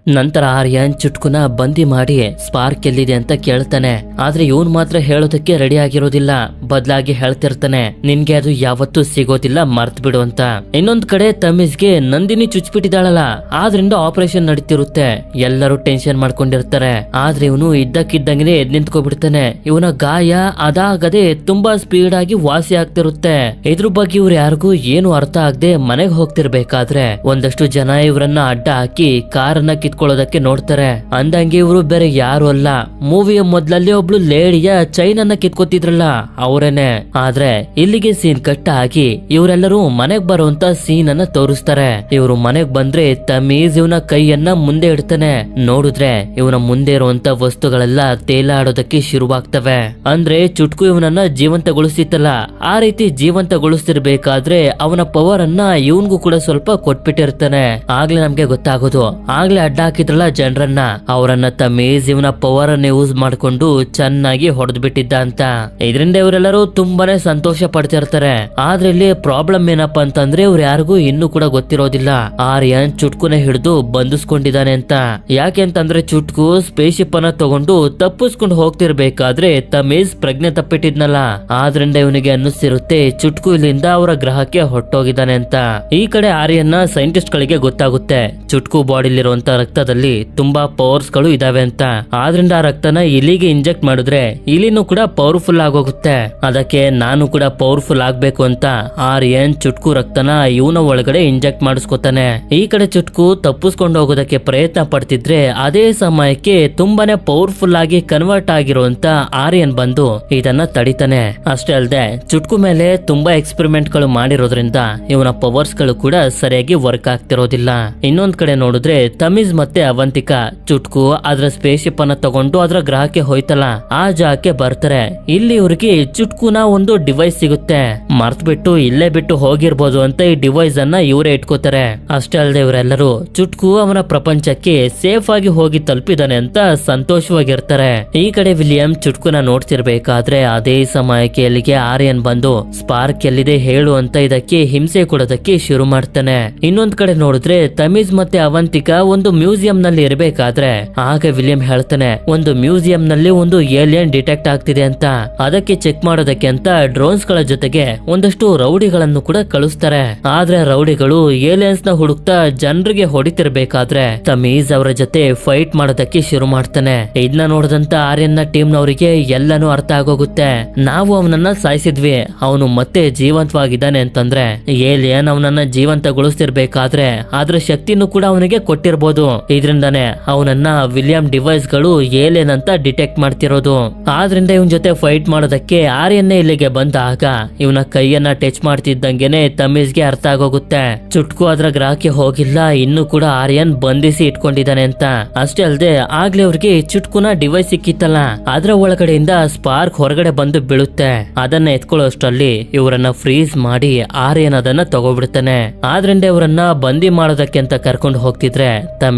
ನಂತರ ಆರ್ಯನ್ ಚುಟ್ಕುನ ಬಂದಿ ಮಾಡಿ ಸ್ಪಾರ್ಕ್ ಎಲ್ಲಿದೆ ಅಂತ ಕೇಳ್ತಾನೆ. ಆದ್ರೆ ಇವನ್ ಮಾತ್ರ ಹೇಳೋದಕ್ಕೆ ರೆಡಿ ಆಗಿರೋದಿಲ್ಲ. ಬದಲಾಗಿ ಹೇಳ್ತಿರ್ತಾನೆ. ನಿನ್ಗೆ ಅದು ಯಾವತ್ತೂ ಸಿಗೋದಿಲ್ಲ, ಮರ್ತ್ ಬಿಡು ಅಂತ. ಇನ್ನೊಂದ್ ಕಡೆ ತಮಿಜ್ಗೆ ನಂದಿನಿ ಚುಚ್ಬಿಟ್ಟಿದ್ದಾಳಲ್ಲ. ಆದ್ರಿಂದ ಆಪರೇಷನ್ ನಡೀತಿರುತ್ತೆ. ಎಲ್ಲರೂ ಟೆನ್ಷನ್ ಮಾಡ್ಕೊಂಡಿರ್ತಾರೆ. ಆದ್ರೆ ಇವನು ಇದ್ದಕ್ಕಿದ್ದಂಗೆ ಎದ್ ನಿಂತ್ಕೊಬಿಡ್ತಾನೆ. ಇವನ ಗಾಯ ಅದಾಗದೆ ತುಂಬಾ ಸ್ಪೀಡ್ ಆಗಿ ವಾಸಿ ಆಗ್ತಿರುತ್ತೆ. ಇದ್ರ ಬಗ್ಗೆ ಇವ್ರು ಯಾರಿಗೂ ಏನು ಅರ್ಥ ಆಗದೆ ಮನೆಗೆ ಹೋಗ್ತಿರ್ಬೇಕಾದ್ರೆ ಒಂದಷ್ಟು ಜನ ಇವರನ್ನ ಅಡ್ಡ ಹಾಕಿ ಕಾರನ್ನ ಕಿತ್ಕೊಳ್ಳೋದಕ್ಕೆ ನೋಡ್ತಾರೆ. ಅಂದಂಗೆ ಇವರು ಬೇರೆ ಯಾರು ಅಲ್ಲ. ಮೂವಿಯ ಮೊದ್ಲಲ್ಲಿ ಒಬ್ಳು ಲೇಡಿಯ ಚೈನ್ ಅನ್ನ ಕಿತ್ಕೋತಿದ್ರಲ್ಲ, ಅವರೇನೆ. ಆದ್ರೆ ಇಲ್ಲಿಗೆ ಸೀನ್ ಕಟ್ ಆಗಿ ಇವರೆಲ್ಲರೂ ಮನೆಗ್ ಬರುವಂತ ಸೀನ್ ಅನ್ನ ತೋರಿಸ್ತಾರೆ. ಇವರು ಮನೆಗ್ ಬಂದ್ರೆ ತಮೀಜ್ ಇವನ ಕೈಯನ್ನ ಮುಂದೆ ಇಡ್ತಾನೆ. ನೋಡಿದ್ರೆ ಇವನ ಮುಂದೆ ಇರುವಂತ ವಸ್ತುಗಳೆಲ್ಲ ತೇಲಾಡೋದಕ್ಕೆ ಶುರುವಾಗ್ತವೆ. ಅಂದ್ರೆ ಚುಟ್ಕು ಇವನನ್ನ ಜೀವಂತಗೊಳಿಸಿತ್ತಲ್ಲ ಆ ರೀತಿ ಜೀವಂತಗೊಳಿಸ್ತಿರ್ಬೇಕಾದ್ರೆ ಅವನ ಪವರ್ ಅನ್ನ ಇವನ್ಗೂ ಕೂಡ ಸ್ವಲ್ಪ ಕೊಟ್ಬಿಟ್ಟಿರ್ತಾನೆ. ಆಗ್ಲೇ ನಮ್ಗೆ ಗೊತ್ತಾಗೋದು. ಆಗ್ಲೇ ಅಡ್ಡ ಹಾಕಿದ್ರಲ್ಲ ಜನರನ್ನ, ಅವರನ್ನ ತಮೀಜ್ ಜೀವನ ಪವರ್ ಅನ್ನ ಯೂಸ್ ಮಾಡ್ಕೊಂಡು ಚೆನ್ನಾಗಿ ಹೊಡೆದ್ ಬಿಟ್ಟಿದ್ದ ಅಂತ ಇದರಿಂದ ಇವರೆಲ್ಲರೂ ತುಂಬಾನೇ ಸಂತೋಷ ಪಡ್ತಿರ್ತಾರೆ ಆದ್ರೆ ಇಲ್ಲಿ ಪ್ರಾಬ್ಲಮ್ ಏನಪ್ಪಾ ಅಂತಂದ್ರೆ ಇವ್ರು ಯಾರಿಗೂ ಇನ್ನೂ ಕೂಡ ಗೊತ್ತಿರೋದಿಲ್ಲ. ಆರ್ಯನ್ ಚುಟ್ಕುನ ಹಿಡಿದು ಬಂಧಿಸ್ಕೊಂಡಿದ್ದಾನೆ ಅಂತ. ಯಾಕೆ ಅಂತಂದ್ರೆ ಚುಟ್ಕು ಸ್ಪೇಸ್ ಶಿಪ್ ಅನ್ನ ತಗೊಂಡು ತಪ್ಪಿಸ್ಕೊಂಡು ಹೋಗ್ತಿರ್ಬೇಕಾದ್ರೆ ತಮೇಜ್ ಪ್ರಜ್ಞೆ ತಪ್ಪಿಟ್ಟಿದ್ನಲ್ಲ. ಆದ್ರಿಂದ ಇವನಿಗೆ ಅನ್ನಿಸ್ತಿರುತ್ತೆ ಚುಟ್ಕು ಇಲ್ಲಿಂದ ಅವರ ಗ್ರಹಕ್ಕೆ ಹೊಟ್ಟೋಗಿದ್ದಾನೆ ಅಂತ. ಈ ಕಡೆ ಆರ್ಯನ್ನ ಸೈಂಟಿಸ್ಟ್ ಗಳಿಗೆ ಗೊತ್ತಾಗುತ್ತೆ. ಚುಟ್ಕು ಬಾಡಿಲಿರುವಂತ ರಕ್ತದಲ್ಲಿ ತುಂಬಾ ಪವರ್ಸ್ಗಳು ಇದಾವೆ ಅಂತ. ಆದ್ರಿಂದ ಆ ರಕ್ತನ ಇಲಿಗೆ ಇಂಜೆಕ್ಟ್ ಮಾಡಿದ್ರೆ ಇಲಿನೂ ಕೂಡ ಪವರ್ಫುಲ್ ಆಗೋಗುತ್ತೆ. ಅದಕ್ಕೆ ನಾನು ಕೂಡ ಪವರ್ಫುಲ್ ಆಗ್ಬೇಕು ಅಂತ ಆರ್ಯನ್ ಚುಟ್ಕು ರಕ್ತನ ಇವನ ಒಳಗಡೆ ಇಂಜೆಕ್ಟ್ ಮಾಡಿಸ್ಕೊತಾನೆ. ಈ ಕಡೆ ಚುಟ್ಕು ತಪ್ಪಿಸ್ಕೊಂಡು ಹೋಗೋದಕ್ಕೆ ಪ್ರಯತ್ನ ಪಡ್ತಿದ್ರೆ ಅದೇ ಸಮಯಕ್ಕೆ ತುಂಬಾನೇ ಪವರ್ಫುಲ್ ಆಗಿ ಕನ್ವರ್ಟ್ ಆಗಿರುವಂತ ಆರ್ಯನ್ ಬಂದು ಇದನ್ನ ತಡಿತಾನೆ. ಅಷ್ಟೇ ಅಲ್ಲದೆ ಚುಟ್ಕು ಮೇಲೆ ತುಂಬಾ ಎಕ್ಸ್ಪೆರಿಮೆಂಟ್ಗಳು ಮಾಡಿರೋದ್ರಿಂದ ಇವನ ಪವರ್ಸ್ಗಳು ಕೂಡ ಸರಿಯಾಗಿ ವರ್ಕ್ ಆಗ್ತಿರೋದಿಲ್ಲ. ಇನ್ನೊಂದ್ ಕಡೆ ನೋಡಿದ್ರೆ ತಮೀಜ್ ಮತ್ತೆ ಅವಂತಿಕಾ ಚುಟ್ಕು ಅದ್ರ ಸ್ಪೇಸ್ ಶಿಪ್ ಅನ್ನ ತಗೊಂಡು ಅದ್ರ ಗ್ರಹಕ್ಕೆ ಹೋಯ್ತಲ್ಲ. ಆ ಜಾಗಕ್ಕೆ ಬರ್ತಾರೆ. ಇಲ್ಲಿ ಇವ್ರಿಗೆ ಚುಟ್ಕುನ ಒಂದು ಡಿವೈಸ್ ಸಿಗುತ್ತೆ. ಮರ್ತ್ ಬಿಟ್ಟು ಇಲ್ಲೇ ಬಿಟ್ಟು ಹೋಗಿರ್ಬೋದು ಅಂತ ಈ ಡಿವೈಸ್ ಅನ್ನ ಇವರೇ ಇಟ್ಕೋತಾರೆ. ಅಷ್ಟೇ ಅಲ್ಲದೆ ಇವರೆಲ್ಲರೂ ಚುಟ್ಕು ಅವನ ಪ್ರಪಂಚಕ್ಕೆ ಸೇಫ್ ಆಗಿ ಹೋಗಿ ತಲುಪಿದಾನೆ ಅಂತ ಸಂತೋಷವಾಗಿರ್ತಾರೆ. ಈ ಕಡೆ ವಿಲಿಯಂ ಚುಟ್ಕುನ ನೋಡ್ತಿರ್ಬೇಕಾದ್ರೆ ಅದೇ ಸಮಯಕ್ಕೆ ಅಲ್ಲಿಗೆ ಆರ್ಯನ್ ಬಂದು ಸ್ಪಾರ್ಕ್ ಎಲ್ಲಿದೆ ಹೇಳು ಅಂತ ಇದಕ್ಕೆ ಹಿಂಸೆ ಕೊಡೋದಕ್ಕೆ ಶುರು ಮಾಡ್ತಾನೆ. ಇನ್ನೊಂದ್ ಕಡೆ ನೋಡಿದ್ರೆ ತಮೀಜ್ ಮತ್ತೆ ಅವಂತಿಕಾ ಒಂದು ಮ್ಯೂಸಿಯಂ ನಲ್ಲಿ ಇರಬೇಕಾದ್ರೆ ಆಗ ವಿಲಿಯಂ ಹೇಳ್ತಾನೆ, ಒಂದು ಮ್ಯೂಸಿಯಂ ನಲ್ಲಿ ಒಂದು ಏಲಿಯನ್ ಡಿಟೆಕ್ಟ್ ಆಗ್ತಿದೆ ಅಂತ. ಅದಕ್ಕೆ ಚೆಕ್ ಮಾಡೋದಕ್ಕೆ ಅಂತ ಡ್ರೋನ್ಸ್ಗಳ ಜೊತೆಗೆ ಒಂದಷ್ಟು ರೌಡಿಗಳನ್ನು ಕೂಡ ಕಳಿಸ್ತಾರೆ. ಆದ್ರೆ ರೌಡಿಗಳು ಏಲಿಯನ್ಸ್ನ ಹುಡುಕ್ತಾ ಜನರಿಗೆ ಹೊಡಿತಿರ್ಬೇಕಾದ್ರೆ ತಮೀಜ್ ಅವರ ಜೊತೆ ಫೈಟ್ ಮಾಡೋದಕ್ಕೆ ಶುರು ಮಾಡ್ತಾನೆ. ಇದನ್ನ ನೋಡಿದಂತ ಆರ್ಯನ್ನ ಟೀಮ್ ನವರಿಗೆ ಎಲ್ಲಾನು ಅರ್ಥ ಆಗೋಗುತ್ತೆ. ನಾವು ಅವನನ್ನ ಸಾಯಿಸಿದ್ವಿ. ಅವನು ಮತ್ತೆ ಜೀವಂತವಾಗಿದ್ದಾನೆ ಅಂತಂದ್ರೆ ಏಲಿಯನ್ ಅವನನ್ನ ಜೀವಂತಗೊಳಿಸ್ತಿರ್ಬೇಕಾದ್ರೆ ಅದ್ರ ಶಕ್ತಿನೂ ಕೂಡ ಅವನಿಗೆ ಕೊಟ್ಟಿರ್ಬೋದು. ಇದರಿಂದಾನೆ ಅವನನ್ನ ವಿಲಿಯಂ ಡಿವೈಸ್ಗಳು ಏಲೇನ್ ಅಂತ ಡಿಟೆಕ್ಟ್ ಮಾಡ್ತಿರೋದು. ಆದ್ರಿಂದ ಇವನ್ ಜೊತೆ ಫೈಟ್ ಮಾಡೋದಕ್ಕೆ ಆರ್ಯನ್ನೇ ಇಲ್ಲಿಗೆ ಬಂದಾಗ ಇವನ ಕೈಯನ್ನ ಟಚ್ ಮಾಡ್ತಿದ್ದಂಗೆನೆ ತಮೀಸ್ಗೆ ಅರ್ಥ ಆಗೋಗುತ್ತೆ. ಚುಟ್ಕು ಅದ್ರ ಗ್ರಾಹಕಿ ಹೋಗಿಲ್ಲ, ಇನ್ನು ಕೂಡ ಆರ್ಯನ್ ಬಂಧಿಸಿ ಇಟ್ಕೊಂಡಿದ್ದಾನೆ ಅಂತ. ಅಷ್ಟೇ ಅಲ್ಲದೆ ಆಗ್ಲೇ ಅವ್ರಿಗೆ ಚುಟ್ಕುನ ಡಿವೈಸ್ ಸಿಕ್ಕಿತ್ತಲ್ಲ. ಅದ್ರ ಒಳಗಡೆಯಿಂದ ಸ್ಪಾರ್ಕ್ ಹೊರಗಡೆ ಬಂದು ಬೀಳುತ್ತೆ. ಅದನ್ನ ಎತ್ಕೊಳ್ಳೋಷ್ಟರಲ್ಲಿ ಇವರನ್ನ ಫ್ರೀಸ್ ಮಾಡಿ ಆರ್ಯನ್ ಅದನ್ನ ತಗೋಬಿಡ್ತಾನೆ. ಆದ್ರಿಂದ ಇವರನ್ನ ಬಂದಿ ಮಾಡೋದಕ್ಕೆ ಅಂತ ಕರ್ಕೊಂಡು ಹೋಗ್ತಿದ್ರೆ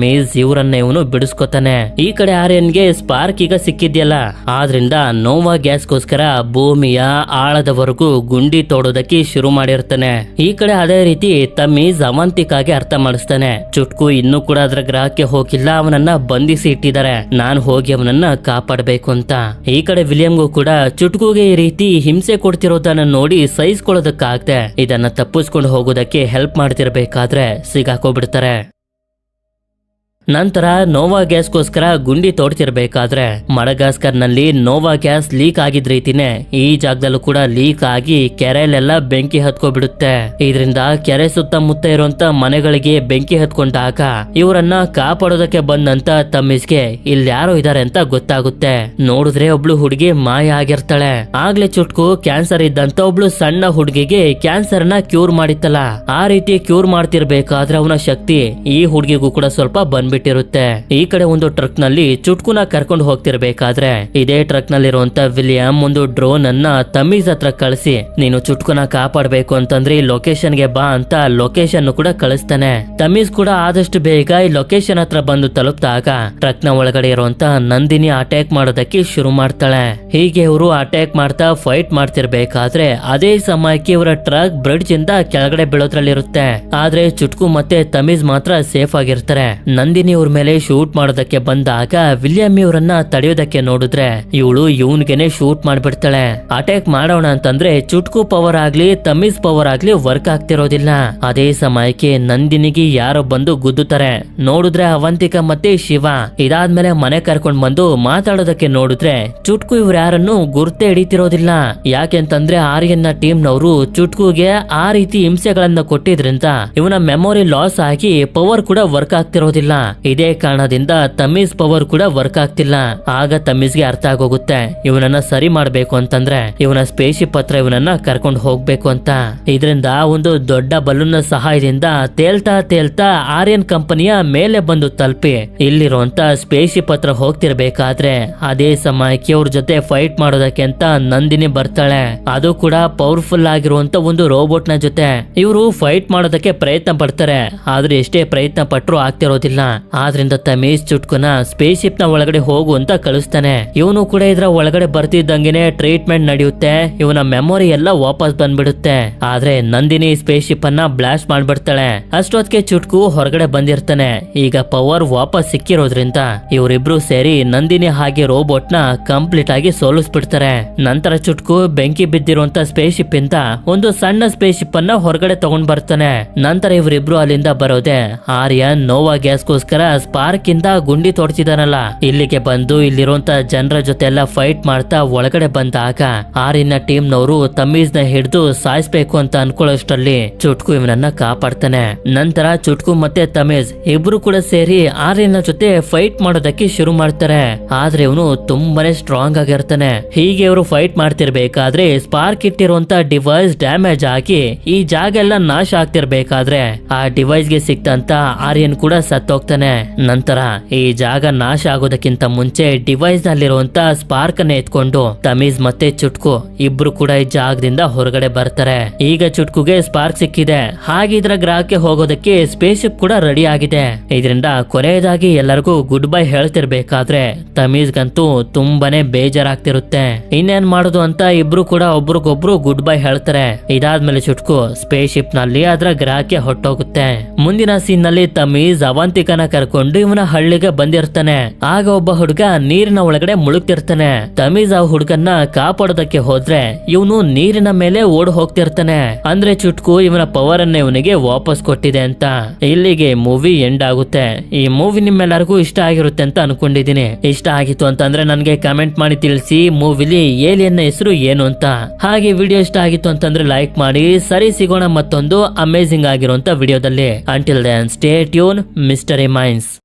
ತಮೀಸ್ ಇವರನ್ನ ಇವನು ಬಿಡಿಸ್ಕೊತಾನೆ. ಈ ಕಡೆ ಆರ್ಯನ್ಗೆ ಸ್ಪಾರ್ಕ್ ಈಗ ಸಿಕ್ಕಿದ್ಯಲ್ಲ. ಆದ್ರಿಂದ ನೋವಾ ಗ್ಯಾಸ್ಗೋಸ್ಕರ ಭೂಮಿಯ ಆಳದವರೆಗೂ ಗುಂಡಿ ತೋಡೋದಕ್ಕೆ ಶುರು ಮಾಡಿರ್ತಾನೆ. ಈ ಕಡೆ ಅದೇ ರೀತಿ ತಮೀಜ್ ಅವಂತಿಕಾಗೆ ಅರ್ಥ ಮಾಡಿಸ್ತಾನೆ. ಚುಟ್ಕು ಇನ್ನೂ ಕೂಡ ಅದ್ರ ಗ್ರಹಕ್ಕೆ ಹೋಗಿಲ್ಲ, ಅವನನ್ನ ಬಂಧಿಸಿ ಇಟ್ಟಿದ್ದಾರೆ. ನಾನ್ ಹೋಗಿ ಅವನನ್ನ ಕಾಪಾಡಬೇಕು ಅಂತ. ಈ ಕಡೆ ವಿಲಿಯಂಗೂ ಕೂಡ ಚುಟ್ಕುಗೆ ಈ ರೀತಿ ಹಿಂಸೆ ಕೊಡ್ತಿರೋದನ್ನ ನೋಡಿ ಸಹಿಸ್ಕೊಳ್ಳೋದಕ್ಕಾಗದೆ, ಇದನ್ನ ತಪ್ಪಿಸ್ಕೊಂಡು ಹೋಗೋದಕ್ಕೆ ಹೆಲ್ಪ್ ಮಾಡ್ತಿರ್ಬೇಕಾದ್ರೆ ಸಿಗಾಕೋಬಿಡ್ತಾರೆ. ನಂತರ ನೋವಾ ಗ್ಯಾಸ್ಗೋಸ್ಕರ ಗುಂಡಿ ತೋಡ್ತಿರ್ಬೇಕಾದ್ರೆ ಮಡಗಾಸ್ಕರ್ನಲ್ಲಿ ನೋವಾ ಗ್ಯಾಸ್ ಲೀಕ್ ಆಗಿದ್ ರೀತಿನೇ ಈ ಜಾಗದಲ್ಲೂ ಕೂಡ ಲೀಕ್ ಆಗಿ ಕೆರೆಯಲ್ಲೆಲ್ಲ ಬೆಂಕಿ ಹತ್ಕೊಬಿಡುತ್ತೆ. ಇದರಿಂದ ಕೆರೆ ಸುತ್ತಮುತ್ತ ಇರುವಂತ ಮನೆಗಳಿಗೆ ಬೆಂಕಿ ಹತ್ಕೊಂಡಾಗ ಇವರನ್ನ ಕಾಪಾಡೋದಕ್ಕೆ ಬಂದಂತ ತಮ್ಮಿಸ್ಗೆ ಇಲ್ಲಿ ಯಾರೋ ಇದಾರೆ ಅಂತ ಗೊತ್ತಾಗುತ್ತೆ. ನೋಡಿದ್ರೆ ಒಬ್ಳು ಹುಡುಗಿ ಮಾಯ ಆಗಿರ್ತಾಳೆ. ಆಗ್ಲೇ ಚುಟ್ಕು ಕ್ಯಾನ್ಸರ್ ಇದ್ದಂತ ಒಬ್ಳು ಸಣ್ಣ ಹುಡುಗಿಗೆ ಕ್ಯಾನ್ಸರ್ನ ಕ್ಯೂರ್ ಮಾಡಿತ್ತಲ್ಲ. ಆ ರೀತಿ ಕ್ಯೂರ್ ಮಾಡ್ತಿರ್ಬೇಕಾದ್ರೆ ಅವನ ಶಕ್ತಿ ಈ ಹುಡುಗಿಗೂ ಕೂಡ ಸ್ವಲ್ಪ ಬಂದ್ಬಿಟ್ಟಿರುತ್ತೆ ಈ ಕಡೆ ಒಂದು ಟ್ರಕ್ನಲ್ಲಿ ಚುಟ್ಕುನ ಕರ್ಕೊಂಡು ಹೋಗ್ತಿರ್ಬೇಕಾದ್ರೆ, ಇದೇ ಟ್ರಕ್ ನಲ್ಲಿರುವಂತ ವಿಲಿಯಂ ಒಂದು ಡ್ರೋನ್ ಅನ್ನ ತಮ್ಮೀಸ್ ಹತ್ರ ಕಳಿಸಿ, ನೀನು ಚುಟ್ಕುನ ಕಾಪಾಡಬೇಕು ಅಂತಂದ್ರೆ ಈ ಲೊಕೇಶನ್ಗೆ ಬಾ ಅಂತ ಲೊಕೇಶನ್ ಕೂಡ ಕಳಿಸ್ತಾನೆ. ತಮ್ಮೀಸ್ ಕೂಡ ಆದಷ್ಟು ಬೇಗ ಈ ಲೊಕೇಶನ್ ಹತ್ರ ಬಂದು ತಲುಪ್ತಾಗ ಟ್ರಕ್ನ ಒಳಗಡೆ ಇರುವಂತ ನಂದಿನಿ ಅಟ್ಯಾಕ್ ಮಾಡೋದಕ್ಕೆ ಶುರು ಮಾಡ್ತಾಳೆ. ಹೀಗೆ ಇವರು ಅಟ್ಯಾಕ್ ಮಾಡ್ತಾ ಫೈಟ್ ಮಾಡ್ತಿರ್ಬೇಕಾದ್ರೆ, ಅದೇ ಸಮಯಕ್ಕೆ ಇವರ ಟ್ರಕ್ ಬ್ರಿಡ್ಜ್ ಇಂದ ಕೆಳಗಡೆ ಬೀಳೋದ್ರಲ್ಲಿರುತ್ತೆ. ಆದ್ರೆ ಚುಟ್ಕು ಮತ್ತೆ ತಮೀಸ್ ಮಾತ್ರ ಸೇಫ್ ಆಗಿರ್ತಾರೆ. ನಂದಿನಿ ಇವ್ರ ಮೇಲೆ ಶೂಟ್ ಮಾಡೋದಕ್ಕೆ ಬಂದಾಗ ವಿಲಿಯಂ ಇವರನ್ನ ತಡೆಯೋದಕ್ಕೆ ನೋಡಿದ್ರೆ ಇವಳು ಇವನ್ಗೆನೆ ಶೂಟ್ ಮಾಡ್ಬಿಡ್ತಾಳೆ. ಅಟ್ಯಾಕ್ ಮಾಡೋಣ ಅಂತಂದ್ರೆ ಚುಟ್ಕು ಪವರ್ ಆಗ್ಲಿ, ತಮಿಸ್ ಪವರ್ ಆಗ್ಲಿ ವರ್ಕ್ ಆಗ್ತಿರೋದಿಲ್ಲ. ಅದೇ ಸಮಯಕ್ಕೆ ನಂದಿನಿಗೆ ಯಾರೋ ಬಂದು ಗುದ್ದುತ್ತಾರೆ. ನೋಡಿದ್ರೆ ಅವಂತಿಕ ಮತ್ತೆ ಶಿವ. ಇದಾದ್ಮೇಲೆ ಮನೆ ಕರ್ಕೊಂಡ್ ಬಂದು ಮಾತಾಡೋದಕ್ಕೆ ನೋಡಿದ್ರೆ ಚುಟ್ಕು ಇವ್ರ ಯಾರನ್ನು ಗುರ್ತೆ ಹಿಡಿತಿರೋದಿಲ್ಲ. ಯಾಕೆಂತಂದ್ರೆ ಆರ್ಯನ್ನ ಟೀಮ್ ನವರು ಚುಟ್ಕುಗೆ ಆ ರೀತಿ ಹಿಂಸೆಗಳನ್ನ ಕೊಟ್ಟಿದ್ರಿಂದ ಇವನ ಮೆಮೊರಿ ಲಾಸ್ ಆಗಿ ಪವರ್ ಕೂಡ ವರ್ಕ್ ಆಗ್ತಿರೋದಿಲ್ಲ. ಇದೇ ಕಾರಣದಿಂದ ತಮೀಸ್ ಪವರ್ ಕೂಡ ವರ್ಕ್ ಆಗ್ತಿಲ್ಲ. ಆಗ ತಮೀಸ್ಗೆ ಅರ್ಥ ಆಗೋಗುತ್ತೆ. ಇವನನ್ನ ಸರಿ ಮಾಡ್ಬೇಕು ಅಂತಂದ್ರೆ ಇವನ ಸ್ಪೇಶಿಪ್ ಹತ್ರ ಇವನನ್ನ ಕರ್ಕೊಂಡು ಹೋಗ್ಬೇಕು ಅಂತ. ಇದರಿಂದ ಒಂದು ದೊಡ್ಡ ಬಲೂನ್ ಸಹಾಯದಿಂದ ತೇಲ್ತಾ ತೇಲ್ತಾ ಆರ್ಯನ್ ಕಂಪನಿಯ ಮೇಲೆ ಬಂದು ತಲುಪಿ. ಇಲ್ಲಿರುವಂತ ಸ್ಪೇಸಿ ಹತ್ರ ಹೋಗ್ತಿರ್ಬೇಕಾದ್ರೆ ಅದೇ ಸಮಯಕ್ಕೆ ಅವ್ರ ಜೊತೆ ಫೈಟ್ ಮಾಡೋದಕ್ಕೆ ಅಂತ ನಂದಿನಿ ಬರ್ತಾಳೆ. ಅದು ಕೂಡ ಪವರ್ಫುಲ್ ಆಗಿರುವಂತ ಒಂದು ರೋಬೋಟ್ನ ಜೊತೆ. ಇವರು ಫೈಟ್ ಮಾಡೋದಕ್ಕೆ ಪ್ರಯತ್ನ ಪಡ್ತಾರೆ. ಆದ್ರೆ ಎಷ್ಟೇ ಪ್ರಯತ್ನ ಪಟ್ರು ಆಗ್ತಿರೋದಿಲ್ಲ. ಆದ್ರಿಂದ ತಮೇಶ್ ಚುಟ್ಕುನ ಸ್ಪೇಸ್ ಶಿಪ್ನ ಒಳಗಡೆ ಹೋಗು ಅಂತ ಕಳಿಸ್ತಾನೆ. ಇವನು ಕೂಡ ಇದ್ರ ಒಳಗಡೆ ಬರ್ತಿದ್ದಂಗೆನೆ ಟ್ರೀಟ್ಮೆಂಟ್ ನಡೆಯುತ್ತೆ. ಇವನ ಮೆಮೊರಿ ಎಲ್ಲ ವಾಪಸ್ ಬಂದ್ಬಿಡುತ್ತೆ. ಆದ್ರೆ ನಂದಿನಿ ಸ್ಪೇಸ್ ಶಿಪ್ ಅನ್ನ ಬ್ಲಾಸ್ಟ್ ಮಾಡ್ಬಿಡ್ತಾಳೆ. ಅಷ್ಟೊತ್ತಿಗೆ ಚುಟ್ಕು ಹೊರಗಡೆ ಬಂದಿರ್ತಾನೆ. ಈಗ ಪವರ್ ವಾಪಸ್ ಸಿಕ್ಕಿರೋದ್ರಿಂದ ಇವರಿಬ್ರು ಸೇರಿ ನಂದಿನಿ ಹಾಗೆ ರೋಬೋಟ್ನ ಕಂಪ್ಲೀಟ್ ಆಗಿ ಸೋಲಿಸ್ಬಿಡ್ತಾರೆ. ನಂತರ ಚುಟ್ಕು ಬೆಂಕಿ ಬಿದ್ದಿರುವಂತ ಸ್ಪೇಸ್ ಶಿಪ್ ಇಂದ ಒಂದು ಸಣ್ಣ ಸ್ಪೇಸ್ ಶಿಪ್ ಅನ್ನ ಹೊರಗಡೆ ತಗೊಂಡ್ ಬರ್ತಾನೆ ನಂತರ ಇವರಿಬ್ರು ಅಲ್ಲಿಂದ ಬರೋದೆ ಆರ್ಯನ್ ನೋವಾ ಗ್ಯಾಸ್ಗೋಸ್ಕರ ಸ್ಪಾರ್ಕ್ ಇಂದ ಗುಂಡಿ ತೋಡ್ತಿದಾನಲ್ಲ ಇಲ್ಲಿಗೆ ಬಂದು ಇಲ್ಲಿರುವಂತ ಜನರ ಜೊತೆ ಎಲ್ಲ ಫೈಟ್ ಮಾಡ್ತಾ ಒಳಗಡೆ ಬಂದಾಗ ಆರಿನ ಟೀಮ್ ನವರು ತಮ್ಮೀಸ್ನ ಹಿಡಿದು ಸಾಯಿಸ್ಬೇಕು ಅಂತ ಅನ್ಕೊಳ್ಳೋಷ್ಟರಲ್ಲಿ ಚುಟ್ಕು ಇವನನ್ನ ಕಾಪಾಡ್ತಾನೆ. ನಂತರ ಚುಟ್ಕು ಮತ್ತೆ ತಮೀಜ್ ಇಬ್ರು ಕೂಡ ಸೇರಿ ಆರಿನ ಜೊತೆ ಫೈಟ್ ಮಾಡೋದಕ್ಕೆ ಶುರು ಮಾಡ್ತಾರೆ. ಆದ್ರೆ ಇವನು ತುಂಬಾನೇ ಸ್ಟ್ರಾಂಗ್ ಆಗಿರ್ತಾನೆ. ಹೀಗೆ ಇವರು ಫೈಟ್ ಮಾಡ್ತಿರ್ಬೇಕಾದ್ರೆ ಸ್ಪಾರ್ಕ್ ಇಟ್ಟಿರುವಂತ ಡಿವೈಸ್ ಡ್ಯಾಮೇಜ್ ಆಗಿ ಈ ಜಾಗ ಎಲ್ಲ ನಾಶ ಆಗ್ತಿರ್ಬೇಕಾದ್ರೆ ಆ ಡಿವೈಸ್ಗೆ ಸಿಕ್ತಂತ ಆರ್ಯನ್ ಕೂಡ ಸತ್ತೋಗ್ತಾನೆ. ನಂತರ ಈ ಜಾಗ ನಾಶ ಆಗೋದಕ್ಕಿಂತ ಮುಂಚೆ ಡಿವೈಸ್ ನಲ್ಲಿರುವಂತ ಸ್ಪಾರ್ಕ್ ಅನ್ನ ಎತ್ಕೊಂಡು ತಮೀಜ್ ಮತ್ತೆ ಚುಟ್ಕು ಇಬ್ರು ಕೂಡ ಈ ಜಾಗದಿಂದ ಹೊರಗಡೆ ಬರ್ತಾರೆ. ಈಗ ಚುಟ್ಕುಗೆ ಸ್ಪಾರ್ಕ್ ಸಿಕ್ಕಿದೆ. ಹಾಗೆ ಇದರ ಗ್ರಹಕ್ಕೆ ಹೋಗೋದಕ್ಕೆ ಸ್ಪೇಸ್ ಶಿಪ್ ಕೂಡ ರೆಡಿ ಆಗಿದೆ. ಇದರಿಂದ ಕೊನೆಯದಾಗಿ ಎಲ್ಲರಿಗೂ ಗುಡ್ ಬೈ ಹೇಳ್ತಿರ್ಬೇಕಾದ್ರೆ ತಮೀಜ್ಗಂತೂ ತುಂಬಾನೇ ಬೇಜಾರಾಗ್ತಿರುತ್ತೆ. ಇನ್ನೇನ್ ಮಾಡೋದು ಅಂತ ಇಬ್ರು ಕೂಡ ಒಬ್ರಿಗೊಬ್ರು ಗುಡ್ ಬೈ ಹೇಳ್ತಾರೆ. ಇದಾದ್ಮೇಲೆ ಚುಟ್ಕು ಸ್ಪೇಸ್ ಶಿಪ್ನಲ್ಲಿ ಅದರ ಗ್ರಹಕ್ಕೆ ಹೊಟ್ಟೋಗುತ್ತೆ ಮುಂದಿನ ಸೀನ್ನಲ್ಲಿ ತಮೀಜ್ ಅವಂತಿಕನ ಕರ್ಕೊಂಡು ಇವನ ಹಳ್ಳಿಗೆ ಬಂದಿರ್ತಾನೆ. ಆಗ ಒಬ್ಬ ಹುಡುಗ ನೀರಿನ ಒಳಗಡೆ ಮುಳುಗ್ತಿರ್ತಾನೆ. ತಮೀಜ್ ಆ ಹುಡುಗನ್ನ ಕಾಪಾಡೋದಕ್ಕೆ ಹೋದ್ರೆ ಇವನು ನೀರಿನ ಮೇಲೆ ಓಡ್ ಹೋಗ್ತಿರ್ತಾನೆ. ಅಂದ್ರೆ ಚುಟ್ಕು ಇವನ ಪವರ್ ಅನ್ನ ಇವನಿಗೆ ವಾಪಸ್ ಕೊಟ್ಟಿದೆ ಅಂತ. ಇಲ್ಲಿಗೆ ಮೂವಿ ಎಂಡ್ ಆಗುತ್ತೆ. ಈ ಮೂವಿ ನಿಮ್ಮೆಲ್ಲರಿಗೂ ಇಷ್ಟ ಆಗಿರುತ್ತೆ ಅಂತ ಅನ್ಕೊಂಡಿದೀನಿ ಇಷ್ಟ ಆಗಿತ್ತು ಅಂತಂದ್ರೆ ನನಗೆ ಕಮೆಂಟ್ ಮಾಡಿ ತಿಳಿಸಿ ಮೂವಿಲಿ ಏಲಿಯನ್ನ ಹೆಸರು ಏನು ಅಂತ. ಹಾಗೆ ವಿಡಿಯೋ ಇಷ್ಟ ಆಗಿತ್ತು ಅಂತಂದ್ರೆ ಲೈಕ್ ಮಾಡಿ, ಸರಿ ಸಿಗೋಣ ಮತ್ತೊಂದು ಅಮೇಸಿಂಗ್ ಆಗಿರುವಂತ ವಿಡಿಯೋದಲ್ಲಿ. Until then stay tune mystery meins.